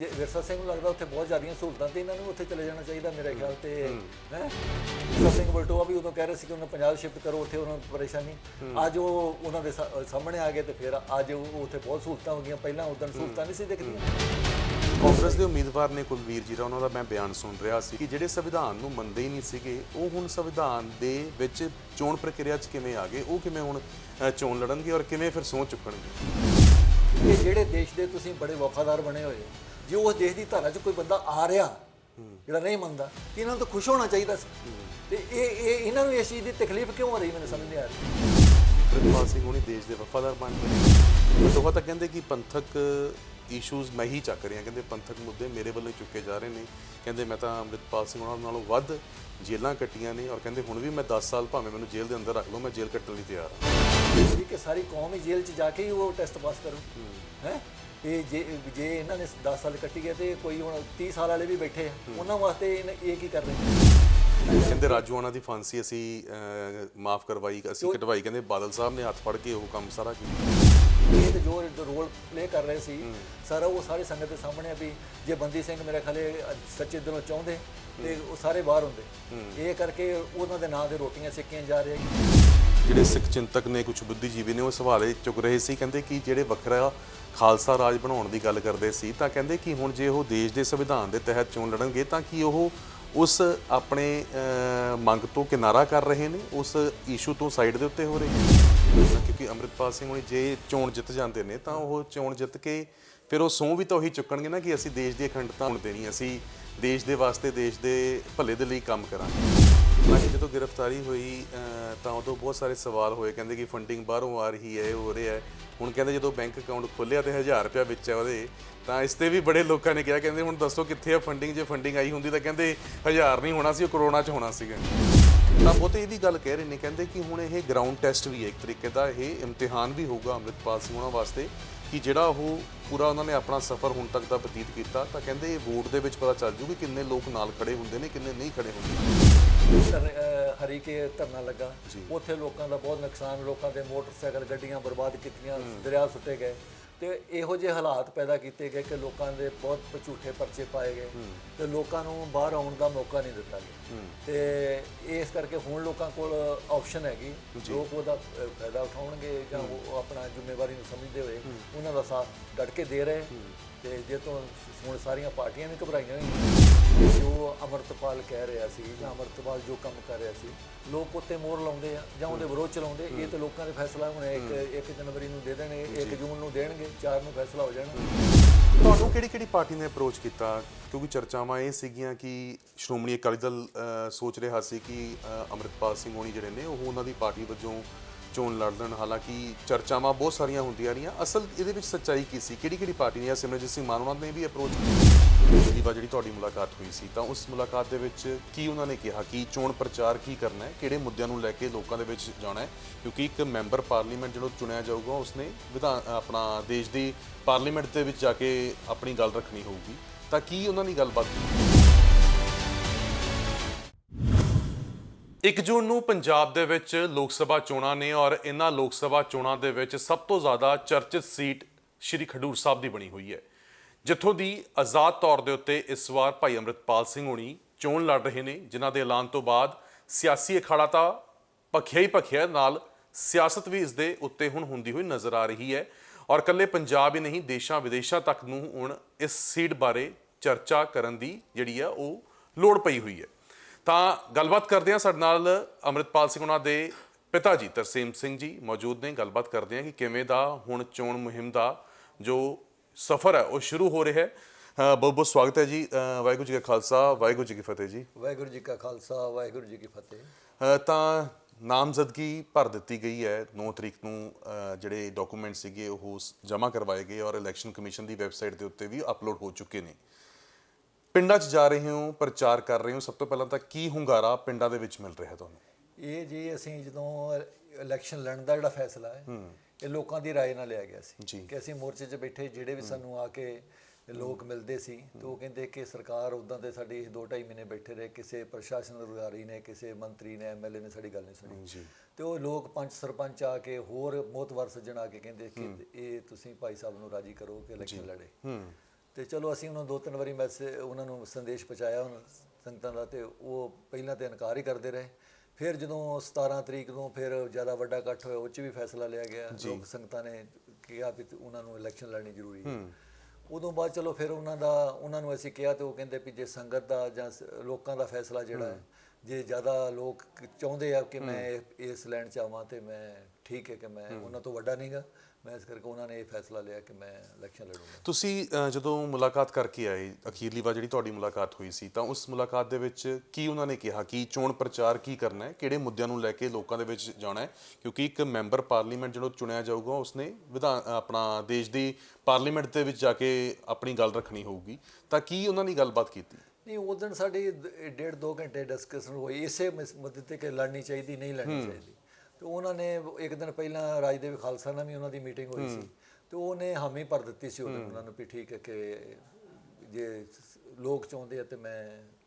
ਜੇ ਵਿਰਸਾ ਸਿੰਘ ਨੂੰ ਲੱਗਦਾ ਉੱਥੇ ਬਹੁਤ ਜ਼ਿਆਦੀਆਂ ਸਹੂਲਤਾਂ ਤੇ ਇਹਨਾਂ ਨੂੰ ਉੱਥੇ ਚਲੇ ਜਾਣਾ ਚਾਹੀਦਾ ਮੇਰੇ ਖਿਆਲ ਤੇ ਹੈ। ਵਿਰਸਾ ਸਿੰਘ ਬਲਟੋਆ ਵੀ ਉਦੋਂ ਕਹਿ ਰਹੇ ਸੀ ਕਿ ਉਹਨਾਂ ਪੰਜਾਬ ਸ਼ਿਫਟ ਕਰੋ ਉੱਥੇ ਉਹਨਾਂ ਨੂੰ ਪਰੇਸ਼ਾਨੀ। ਅੱਜ ਉਹ ਉਹਨਾਂ ਦੇ ਸਾਹਮਣੇ ਆ ਗਏ ਤੇ ਫਿਰ ਅੱਜ ਉਹ ਉੱਥੇ ਬਹੁਤ ਸਹੂਲਤਾਂ ਹੋ ਗਈਆਂ ਪਹਿਲਾਂ ਉਦੋਂ ਸਹੂਲਤਾਂ ਨਹੀਂ ਸੀ ਦਿਖਦੀਆਂ। ਕਾਂਗਰਸ ਦੇ ਉਮੀਦਵਾਰ ਨੇ ਕੁਲਵੀਰ ਜੀਰਾ ਉਹਨਾਂ ਦਾ ਮੈਂ ਬਿਆਨ ਸੁਣ ਰਿਹਾ ਸੀ ਕਿ ਜਿਹੜੇ ਸੰਵਿਧਾਨ ਨੂੰ ਮੰਨਦੇ ਹੀ ਨਹੀਂ ਸੀਗੇ ਉਹ ਹੁਣ ਸੰਵਿਧਾਨ ਦੇ ਵਿੱਚ ਚੋਣ ਪ੍ਰਕਿਰਿਆ 'ਚ ਕਿਵੇਂ ਆ ਗਏ ਉਹ ਕਿਵੇਂ ਹੁਣ ਚੋਣ ਲੜਨਗੇ ਔਰ ਕਿਵੇਂ ਫਿਰ ਸਹੁੰ ਚੁੱਕਣਗੇ? ਇਹ ਜਿਹੜੇ ਦੇਸ਼ ਦੇ ਤੁਸੀਂ ਬੜੇ ਵਫਾਦਾਰ ਬਣੇ ਹੋਏ ਹੋ, ਜੇ ਉਸ ਦੇਸ਼ ਦੀ ਧਾਰਾ 'ਚ ਕੋਈ ਬੰਦਾ ਆ ਰਿਹਾ ਜਿਹੜਾ ਨਹੀਂ ਮੰਨਦਾ ਤੇ ਇਹਨਾਂ ਨੂੰ ਤਾਂ ਖੁਸ਼ ਹੋਣਾ ਚਾਹੀਦਾ ਸੀ। ਤੇ ਇਹ ਇਹ ਇਹਨਾਂ ਨੂੰ ਇਸ ਚੀਜ਼ ਦੀ ਤਕਲੀਫ ਕਿਉਂ ਹੋ ਰਹੀ ਮੈਨੂੰ ਸਮਝ ਨਹੀਂ ਆ ਰਹੀ। ਪ੍ਰਿਤਪਾਲ ਸਿੰਘ ਹੁਣੀ ਦੇਸ਼ ਦੇ ਵਫਾਦਾਰ ਬਣ ਗਏ ਲੋਕਾਂ ਤਾਂ ਕਹਿੰਦੇ ਕਿ ਪੰਥਕ ਇਸ਼ੂਜ਼ ਮੈਂ ਹੀ ਚੱਕ ਰਿਹਾ ਕਹਿੰਦੇ ਪੰਥਕ ਮੁੱਦੇ ਮੇਰੇ ਵੱਲੋਂ ਚੁੱਕੇ ਜਾ ਰਹੇ ਨੇ। ਕਹਿੰਦੇ ਮੈਂ ਤਾਂ ਅੰਮ੍ਰਿਤਪਾਲ ਸਿੰਘ ਉਹਨਾਂ ਨਾਲੋਂ ਵੱਧ ਜੇਲ੍ਹਾਂ ਕੱਟੀਆਂ ਨੇ ਔਰ ਕਹਿੰਦੇ ਹੁਣ ਵੀ ਮੈਂ 10 ਸਾਲ ਭਾਵੇਂ ਮੈਨੂੰ ਜੇਲ੍ਹ ਦੇ ਅੰਦਰ ਰੱਖ ਲਓ ਮੈਂ ਜੇਲ੍ਹ ਕੱਟਣ ਲਈ ਤਿਆਰ ਹਾਂ। ਕਿ ਸਾਰੀ ਕੌਮ ਹੀ ਜੇਲ੍ਹ 'ਚ ਜਾ ਕੇ ਹੀ ਉਹ ਟੈਸਟ ਪਾਸ ਕਰੂ ਹੈ? ਇਹ ਜੇ ਜੇ ਇਹਨਾਂ ਨੇ 10 ਸਾਲ ਕੱਟੀ ਗਏ ਤੇ ਕੋਈ ਹੁਣ 30 ਸਾਲ ਵਾਲੇ ਵੀ ਬੈਠੇ ਆ ਉਹਨਾਂ ਵਾਸਤੇ ਇਹਨ- ਇਹ ਕੀ ਕਰ ਰਹੇ ਕਹਿੰਦੇ ਰਾਜੂਆਣਾ ਦੀ ਫਾਂਸੀ ਅਸੀਂ ਮਾਫ ਕਰਵਾਈ ਅਸੀਂ ਕਟਵਾਈ। ਕਹਿੰਦੇ ਬਾਦਲ ਸਾਹਿਬ ਨੇ ਹੱਥ ਫੜ ਕੇ ਉਹ ਕੰਮ ਸਾਰਾ ਕੀਤਾ। ਇਹ ਤੇ ਜੋ ਰੋਲ ਪਲੇ ਕਰ ਰਹੇ ਸੀ ਸਾਰਾ ਉਹ ਸਾਰੇ ਸੰਗਤ ਦੇ ਸਾਹਮਣੇ ਆ ਵੀ ਜੇ ਬੰਦੀ ਸਿੰਘ ਮੇਰੇ ਖਲੇ ਸੱਚੇ ਦਿਲੋਂ ਚਾਹੁੰਦੇ ਤੇ ਉਹ ਸਾਰੇ ਬਾਹਰ ਹੁੰਦੇ। ਇਹ ਕਰਕੇ ਉਹਨਾਂ ਦੇ ਨਾਂ ਦੇ ਰੋਟੀਆਂ ਸਿੱਕੀਆਂ ਜਾ ਰਹੀਆਂ ਜਿਹੜੇ ਸਿੱਖ ਚਿੰਤਕ ਨੇ ਕੁਝ ਬੁੱਧੀਜੀਵੀ ਨੇ ਉਹ ਸਵਾਲੇ ਚੁੱਕ ਰਹੇ ਸੀ ਕਹਿੰਦੇ ਕਿ ਜਿਹੜੇ ਵੱਖਰਾ ਖਾਲਸਾ ਰਾਜ ਬਣਾਉਣ ਦੀ ਗੱਲ ਕਰਦੇ ਸੀ ਤਾਂ ਕਹਿੰਦੇ ਕਿ ਹੁਣ ਜੇ ਉਹ ਦੇਸ਼ ਦੇ ਸੰਵਿਧਾਨ ਦੇ ਤਹਿਤ ਚੋਣ ਲੜਨਗੇ ਤਾਂ ਕੀ ਉਹ ਉਸ ਆਪਣੇ ਮੰਗ ਤੋਂ ਕਿਨਾਰਾ ਕਰ ਰਹੇ ਨੇ? ਉਸ ਇਸ਼ੂ ਤੋਂ ਸਾਈਡ ਦੇ ਉੱਤੇ ਹੋ ਰਹੇ ਨੇ? ਕਿਉਂਕਿ ਅੰਮ੍ਰਿਤਪਾਲ ਸਿੰਘ ਹੁਣੀ ਜੇ ਚੋਣ ਜਿੱਤ ਜਾਂਦੇ ਨੇ ਤਾਂ ਉਹ ਚੋਣ ਜਿੱਤ ਕੇ ਫਿਰ ਉਹ ਸਹੁੰ ਵੀ ਤਾਂ ਉਹੀ ਚੁੱਕਣਗੇ ਨਾ ਕਿ ਅਸੀਂ ਦੇਸ਼ ਦੀ ਅਖੰਡਤਾ ਹੁਣ ਦੇਣੀ ਅਸੀਂ ਦੇਸ਼ ਦੇ ਵਾਸਤੇ ਦੇਸ਼ ਦੇ ਭਲੇ ਦੇ ਲਈ ਕੰਮ ਕਰਾਂਗੇ। ਹਾਲਾਂਕਿ ਜਦੋਂ ਗ੍ਰਿਫਤਾਰੀ ਹੋਈ ਤਾਂ ਉਦੋਂ ਬਹੁਤ ਸਾਰੇ ਸਵਾਲ ਹੋਏ। ਕਹਿੰਦੇ ਕਿ ਫੰਡਿੰਗ ਬਾਹਰੋਂ ਆ ਰਹੀ ਹੈ ਹੋ ਰਿਹਾ ਹੈ। ਹੁਣ ਕਹਿੰਦੇ ਜਦੋਂ ਬੈਂਕ ਅਕਾਊਂਟ ਖੋਲ੍ਹਿਆ ਤੇ 1000 ਰੁਪਇਆ ਵਿੱਚ ਹੈ ਉਹਦੇ, ਤਾਂ ਇਸ ਤੇ ਵੀ ਬੜੇ ਲੋਕਾਂ ਨੇ ਕਿਹਾ। ਕਹਿੰਦੇ ਹੁਣ ਦੱਸੋ ਕਿੱਥੇ ਆ ਫੰਡਿੰਗ ਜੇ ਫੰਡਿੰਗ ਆਈ ਹੁੰਦੀ ਤਾਂ ਕਹਿੰਦੇ 1000 ਨਹੀਂ ਹੋਣਾ ਸੀ, ਉਹ ਕਰੋਨਾ 'ਚ ਹੋਣਾ ਸੀਗਾ। ਤਾਂ ਬਹੁਤੇ ਇਹ ਵੀ ਗੱਲ ਕਹਿ ਰਹੇ ਨੇ, ਕਹਿੰਦੇ ਕਿ ਹੁਣ ਇਹ ਗਰਾਊਂਡ ਟੈਸਟ ਵੀ ਹੈ ਇੱਕ ਤਰੀਕੇ ਦਾ, ਇਹ ਇਮਤਿਹਾਨ ਵੀ ਹੋਊਗਾ ਅੰਮ੍ਰਿਤਪਾਲ ਸਿੰਘ ਉਹਨਾਂ ਵਾਸਤੇ ਕਿ ਜਿਹੜਾ ਉਹ ਪੂਰਾ ਉਹਨਾਂ ਨੇ ਆਪਣਾ ਸਫ਼ਰ ਹੁਣ ਤੱਕ ਦਾ ਬਤੀਤ ਕੀਤਾ। ਤਾਂ ਕਹਿੰਦੇ ਇਹ ਵੋਟ ਦੇ ਵਿੱਚ ਪਤਾ ਚੱਲ ਜੂ ਕਿ ਕਿੰਨੇ ਲੋਕ ਨਾਲ ਖੜੇ ਹੁੰਦੇ ਨੇ, ਕਿੰਨੇ ਨਹੀਂ ਖੜੇ ਹੁੰਦੇ। ਹਰੀਕੇ ਧਰਨਾ ਲੱਗਾ। ਉੱਥੇ ਲੋਕਾਂ ਦਾ ਬਹੁਤ ਨੁਕਸਾਨ ਲੋਕਾਂ ਦੇ ਮੋਟਰਸਾਈਕਲ ਗੱਡੀਆਂ ਬਰਬਾਦ ਕੀਤੀਆਂ ਦਰਿਆ ਸੁੱਟੇ ਗਏ। ਤੇ ਇਹੋ ਜਿਹੇ ਹਾਲਾਤ ਪੈਦਾ ਕੀਤੇ ਗਏ ਕਿ ਲੋਕਾਂ ਦੇ ਬਹੁਤ ਝੂਠੇ ਪਰਚੇ ਪਾਏ ਗਏ। ਤੇ ਲੋਕਾਂ ਨੂੰ ਬਾਹਰ ਆਉਣ ਦਾ ਮੌਕਾ ਨਹੀਂ ਦਿੱਤਾ ਗਿਆ। ਤੇ ਇਸ ਕਰਕੇ ਹੁਣ ਲੋਕਾਂ ਕੋਲ ਆਪਸ਼ਨ ਹੈਗੀ। ਲੋਕ ਉਹਦਾ ਫਾਇਦਾ ਉਠਾਉਣਗੇ ਜਾਂ ਉਹ ਆਪਣਾ ਜ਼ਿੰਮੇਵਾਰੀ ਨੂੰ ਸਮਝਦੇ ਹੋਏ ਉਹਨਾਂ ਦਾ ਸਾਥ ਡਟ ਕੇ ਦੇ ਰਹੇ। ਤੇ ਜੇ ਤੋਂ ਹੁਣ ਸਾਰੀਆਂ ਪਾਰਟੀਆਂ ਵੀ ਘਬਰਾਈਆਂ ਹੋਈਆਂ ਜੋ ਅਮਰਤਪਾਲ ਕਹਿ ਰਿਹਾ ਸੀ ਜਾਂ ਅਮਰਤਪਾਲ ਜੋ ਕੰਮ ਕਰ ਰਿਹਾ ਸੀ ਲੋਕ ਉੱਤੇ ਮੋਹਰ ਲਾਉਂਦੇ ਆ ਜਾਂ ਉਹਦੇ ਵਿਰੋਧ ਚਲਾਉਂਦੇ ਇਹ ਤੇ ਲੋਕਾਂ ਦੇ ਫੈਸਲਾ ਹੁਣ ਇੱਕ ਇੱਕ ਜਨਵਰੀ ਨੂੰ ਦੇ ਦੇਣਗੇ 1 ਜੂਨ ਨੂੰ ਦੇਣਗੇ 4 ਨੂੰ ਫੈਸਲਾ ਹੋ ਜਾਣਾ। ਤੁਹਾਨੂੰ ਕਿਹੜੀ ਕਿਹੜੀ ਪਾਰਟੀ ਨੇ ਅਪਰੋਚ ਕੀਤਾ? ਕਿਉਂਕਿ ਚਰਚਾਵਾਂ ਇਹ ਸੀਗੀਆਂ ਕਿ ਸ਼੍ਰੋਮਣੀ ਅਕਾਲੀ ਦਲ ਸੋਚ ਰਿਹਾ ਸੀ ਕਿ ਅੰਮ੍ਰਿਤਪਾਲ ਸਿੰਘ ਹੋਣੀ ਜਿਹੜੇ ਨੇ ਉਹ ਉਹਨਾਂ ਦੀ ਪਾਰਟੀ ਵਜੋਂ ਚੋਣ ਲੜਨ, ਹਾਲਾਂਕਿ ਚਰਚਾਵਾਂ ਬਹੁਤ ਸਾਰੀਆਂ ਹੁੰਦੀਆਂ ਰਹੀਆਂ। ਅਸਲ ਇਹਦੇ ਵਿੱਚ ਸੱਚਾਈ ਕੀ ਸੀ? ਕਿਹੜੀ ਕਿਹੜੀ ਪਾਰਟੀ ਨੇ ਜਾਂ ਸਿਮਰਜੀਤ ਸਿੰਘ ਮਾਨ ਉਹਨਾਂ ਨੇ ਵੀ ਅਪਰੋਚ ਕੀਤੀ? ਵਾਰ ਜਿਹੜੀ ਤੁਹਾਡੀ ਮੁਲਾਕਾਤ ਹੋਈ ਸੀ। ਤਾਂ ਉਸ ਮੁਲਾਕਾਤ ਦੇ ਵਿੱਚ ਕੀ ਉਹਨਾਂ ਨੇ ਕਿਹਾ? ਕਿ ਚੋਣ ਪ੍ਰਚਾਰ ਕੀ ਕਰਨਾ ਹੈ? ਕਿਹੜੇ ਮੁੱਦਿਆਂ ਨੂੰ ਲੈ ਕੇ ਲੋਕਾਂ ਦੇ ਵਿੱਚ ਜਾਣਾ ਹੈ? ਕਿਉਂਕਿ ਇੱਕ ਮੈਂਬਰ ਪਾਰਲੀਮੈਂਟ ਜਦੋਂ ਚੁਣਿਆ ਜਾਊਗਾ, ਉਸਨੇ ਵਿਧਾਨ ਆਪਣਾ ਦੇਸ਼ ਦੀ ਪਾਰਲੀਮੈਂਟ ਦੇ ਵਿੱਚ ਜਾ ਕੇ ਆਪਣੀ ਗੱਲ ਰੱਖਣੀ ਹੋਊਗੀ। ਤਾਂ ਕੀ ਉਹਨਾਂ ਦੀ ਗੱਲਬਾਤ ਕੀਤੀ? 1 ਜੂਨ ਨੂੰ ਪੰਜਾਬ ਦੇ ਵਿੱਚ ਲੋਕ ਸਭਾ ਚੋਣਾਂ ਨੇ ਔਰ ਇਹਨਾਂ ਲੋਕ ਸਭਾ ਚੋਣਾਂ ਦੇ ਵਿੱਚ ਸਭ ਤੋਂ ਜ਼ਿਆਦਾ ਚਰਚਿਤ ਸੀਟ ਸ਼੍ਰੀ ਖਡੂਰ ਸਾਹਿਬ ਦੀ ਬਣੀ ਹੋਈ ਹੈ। ਜਿੱਥੋਂ ਦੀ ਆਜ਼ਾਦ ਤੌਰ ਦੇ ਉੱਤੇ ਇਸ ਵਾਰ ਭਾਈ ਅੰਮ੍ਰਿਤਪਾਲ ਸਿੰਘ ਹੋਣੀ ਚੋਣ ਲੜ ਰਹੇ ਨੇ, ਜਿਨ੍ਹਾਂ ਦੇ ਐਲਾਨ ਤੋਂ ਬਾਅਦ ਸਿਆਸੀ ਅਖਾੜਾ ਤਾਂ ਭਖਿਆ ਹੀ ਭਖਿਆ, ਨਾਲ ਸਿਆਸਤ ਵੀ ਇਸ ਦੇ ਉੱਤੇ ਹੁਣ ਹੁੰਦੀ ਹੋਈ ਨਜ਼ਰ ਆ ਰਹੀ ਹੈ। ਔਰ ਕੱਲੇ ਪੰਜਾਬ ਹੀ ਨਹੀਂ, ਦੇਸ਼ਾਂ ਵਿਦੇਸ਼ਾਂ ਤੱਕ ਨੂੰ ਹੁਣ ਇਸ ਸੀਟ ਬਾਰੇ ਚਰਚਾ ਕਰਨ ਦੀ ਜਿਹੜੀ ਆ ਉਹ ਲੋੜ ਪਈ ਹੋਈ ਹੈ। ਤਾਂ ਗੱਲਬਾਤ ਕਰਦੇ ਹਾਂ ਸਾਡੇ ਨਾਲ ਅੰਮ੍ਰਿਤਪਾਲ ਸਿੰਘ ਉਹਨਾਂ ਦੇ ਪਿਤਾ ਜੀ ਤਰਸੇਮ ਸਿੰਘ ਜੀ ਮੌਜੂਦ ਨੇ। ਗੱਲਬਾਤ ਕਰਦੇ ਹਾਂ ਕਿ ਕਿਵੇਂ ਦਾ ਹੁਣ ਚੋਣ ਮੁਹਿੰਮ ਦਾ ਜੋ ਸਫ਼ਰ ਹੈ ਉਹ ਸ਼ੁਰੂ ਹੋ ਰਿਹਾ ਹੈ। ਅ, ਬਹੁਤ ਬਹੁਤ ਸਵਾਗਤ ਹੈ ਜੀ। ਅ, ਵਾਹਿਗੁਰੂ ਜੀ ਕਾ ਖਾਲਸਾ ਵਾਹਿਗੁਰੂ ਜੀ ਕੀ ਫਤਿਹ ਜੀ। ਵਾਹਿਗੁਰੂ ਜੀ ਕਾ ਖਾਲਸਾ ਵਾਹਿਗੁਰੂ ਜੀ ਕੀ ਫਤਿਹ। ਅ, ਤਾਂ ਨਾਮਜ਼ਦਗੀ ਭਰ ਦਿੱਤੀ ਗਈ ਹੈ। 9 ਤਰੀਕ ਨੂੰ ਅ, ਜਿਹੜੇ ਡਾਕੂਮੈਂਟ ਸੀਗੇ ਉਹ ਜਮ੍ਹਾਂ ਕਰਵਾਏ ਗਏ ਔਰ ਇਲੈਕਸ਼ਨ ਕਮਿਸ਼ਨ ਦੀ ਵੈਬਸਾਈਟ ਦੇ ਉੱਤੇ ਵੀ ਅਪਲੋਡ ਹੋ ਚੁੱਕੇ ਨੇ। ਪਿੰਡਾਂ 'ਚ ਜਾ ਰਹੇ ਹੋ ਪ੍ਰਚਾਰ ਕਰ ਰਹੇ ਹੋ ਸਭ ਤੋਂ ਪਹਿਲਾਂ ਤਾਂ ਕੀ ਹੁੰਗਾਰਾ ਪਿੰਡਾਂ ਦੇ ਵਿੱਚ ਮਿਲ ਰਿਹਾ ਤੁਹਾਨੂੰ ਇਹ ਜੀ ਅਸੀਂ ਜਦੋਂ ਇਲੈਕਸ਼ਨ ਲੜਨ ਦਾ ਜਿਹੜਾ ਫੈਸਲਾ ਹੈ ਇਹ ਲੋਕਾਂ ਦੀ رائے ਨਾਲ ਲਿਆ ਗਿਆ ਜੀ। ਸੀ ਕਿ ਅਸੀਂ ਮੋਰਚੇ 'ਚ ਬੈਠੇ ਜਿਹੜੇ ਵੀ ਸਾਨੂੰ ਆ ਕੇ ਲੋਕ ਮਿਲਦੇ ਸੀ ਤੇ ਉਹ ਕਹਿੰਦੇ ਕਿ ਸਰਕਾਰ ਉਦਾਂ ਤੇ ਸਾਡੀ 2.5 ਮਹੀਨੇ ਬੈਠੇ ਰਹੇ ਕਿਸੇ ਪ੍ਰਸ਼ਾਸਨ ਅਧਿਕਾਰੀ ਨੇ ਕਿਸੇ ਮੰਤਰੀ ਨੇ ਐਮਐਲਏ ਨੇ ਸਾਡੀ ਗੱਲ ਨਹੀਂ ਸੁਣੀ ਜੀ ਤੇ ਉਹ ਲੋਕ ਪੰਚ ਸਰਪੰਚ ਆ ਕੇ ਹੋਰ ਮੋਤਵਰ ਸੱਜਣ ਆ ਕੇ ਕਹਿੰਦੇ ਕਿ ਇਹ ਤੁਸੀਂ ਭਾਈ ਸਾਹਿਬ ਨੂੰ ਰਾਜੀ ਕਰੋ ਕਿ ਇਲੈਕਸ਼ਨ ਲੜੇ ਹੂੰ ਤੇ ਚਲੋ ਅਸੀਂ ਉਹਨਾਂ ਨੂੰ ਦੋ ਤਿੰਨ ਵਾਰੀ ਮੈਸੇਜ ਉਹਨਾਂ ਨੂੰ ਸੰਦੇਸ਼ ਪਹੁੰਚਾਇਆ ਉਹਨਾਂ ਸੰਗਤਾਂ ਦਾ ਤੇ ਉਹ ਪਹਿਲਾਂ ਤੇ ਇਨਕਾਰ ਹੀ ਕਰਦੇ ਰਹੇ। ਫਿਰ ਜਦੋਂ 17 ਤਰੀਕ ਨੂੰ ਫਿਰ ਜ਼ਿਆਦਾ ਵੱਡਾ ਇਕੱਠ ਹੋਇਆ ਉਹ 'ਚ ਵੀ ਫੈਸਲਾ ਲਿਆ ਗਿਆ। ਲੋਕ ਸੰਗਤਾਂ ਨੇ ਕਿਹਾ ਵੀ ਉਹਨਾਂ ਨੂੰ ਇਲੈਕਸ਼ਨ ਲੜਨੀ ਜ਼ਰੂਰੀ ਹੈ। ਉਦੋਂ ਬਾਅਦ ਚਲੋ ਫਿਰ ਉਹਨਾਂ ਦਾ ਉਹਨਾਂ ਨੂੰ ਅਸੀਂ ਕਿਹਾ ਤੇ ਉਹ ਕਹਿੰਦੇ ਵੀ ਜੇ ਸੰਗਤ ਦਾ ਜਾਂ ਲੋਕਾਂ ਦਾ ਫੈਸਲਾ ਜਿਹੜਾ ਹੈ। ਜੇ ਜ਼ਿਆਦਾ ਲੋਕ ਚਾਹੁੰਦੇ ਆ ਕਿ ਮੈਂ ਇਸ ਲੈਣ ਚ ਆਵਾਂ ਤੇ ਮੈਂ ਠੀਕ ਹੈ ਕਿ ਮੈਂ ਉਹਨਾਂ ਤੋਂ ਵੱਡਾ ਨਹੀਂਗਾ ਮੈਂ ਇਸ ਕਰਕੇ ਉਹਨਾਂ ਨੇ ਇਹ ਫੈਸਲਾ ਲਿਆ ਕਿ ਮੈਂ ਇਲੈਕਸ਼ਨ ਲੜੂੰਗਾ। ਤੁਸੀਂ ਅ, ਜਦੋਂ ਮੁਲਾਕਾਤ ਕਰਕੇ ਆਏ ਅਖੀਰਲੀ ਵਾਰ ਜਿਹੜੀ ਤੁਹਾਡੀ ਮੁਲਾਕਾਤ ਹੋਈ ਸੀ ਤਾਂ ਉਸ ਮੁਲਾਕਾਤ ਦੇ ਵਿੱਚ ਕੀ ਉਹਨਾਂ ਨੇ ਕਿਹਾ? ਕਿ ਚੋਣ ਪ੍ਰਚਾਰ ਕੀ ਕਰਨਾ ਹੈ? ਕਿਹੜੇ ਮੁੱਦਿਆਂ ਨੂੰ ਲੈ ਕੇ ਲੋਕਾਂ ਦੇ ਵਿੱਚ ਜਾਣਾ ਹੈ? ਕਿਉਂਕਿ ਇੱਕ ਮੈਂਬਰ ਪਾਰਲੀਮੈਂਟ ਜਦੋਂ ਚੁਣਿਆ ਜਾਊਗਾ ਉਸਨੇ ਵਿਧਾਨ ਆਪਣਾ ਦੇਸ਼ ਦੀ ਪਾਰਲੀਮੈਂਟ ਦੇ ਵਿੱਚ ਜਾ ਕੇ ਆਪਣੀ ਗੱਲ ਰੱਖਣੀ ਹੋਊਗੀ। ਤਾਂ ਕੀ ਉਹਨਾਂ ਨੇ ਗੱਲਬਾਤ ਕੀਤੀ? ਨਹੀਂ ਉਸ ਦਿਨ ਸਾਡੀ ਦ- ਡੇਢ ਦੋ ਘੰਟੇ ਡਿਸਕਸ਼ਨ ਹੋਈ। ਇਸੇ ਮਸ- ਮੁੱਦੇ ਤੇ ਕਿ ਲੜਨੀ ਚਾਹੀਦੀ ਨਹੀਂ ਲੜਨੀ ਚਾਹੀਦੀ। ਤੇ ਉਹਨਾਂ ਨੇ ਇੱਕ ਦਿਨ ਪਹਿਲਾਂ ਰਾਜਦੇਵ ਖਾਲਸਾ ਨਾਲ ਵੀ ਉਹਨਾਂ ਦੀ ਮੀਟਿੰਗ ਹੋਈ ਸੀ। ਤੇ ਉਹਨੇ ਹਾਮੀ ਭਰ ਦਿੱਤੀ ਸੀ ਉਹਨਾਂ ਉਹਨਾਂ ਨੂੰ ਵੀ ਠੀਕ ਹੈ ਕਿ ਜੇ ਲੋਕ ਚਾਹੁੰਦੇ ਆ ਤੇ ਮੈਂ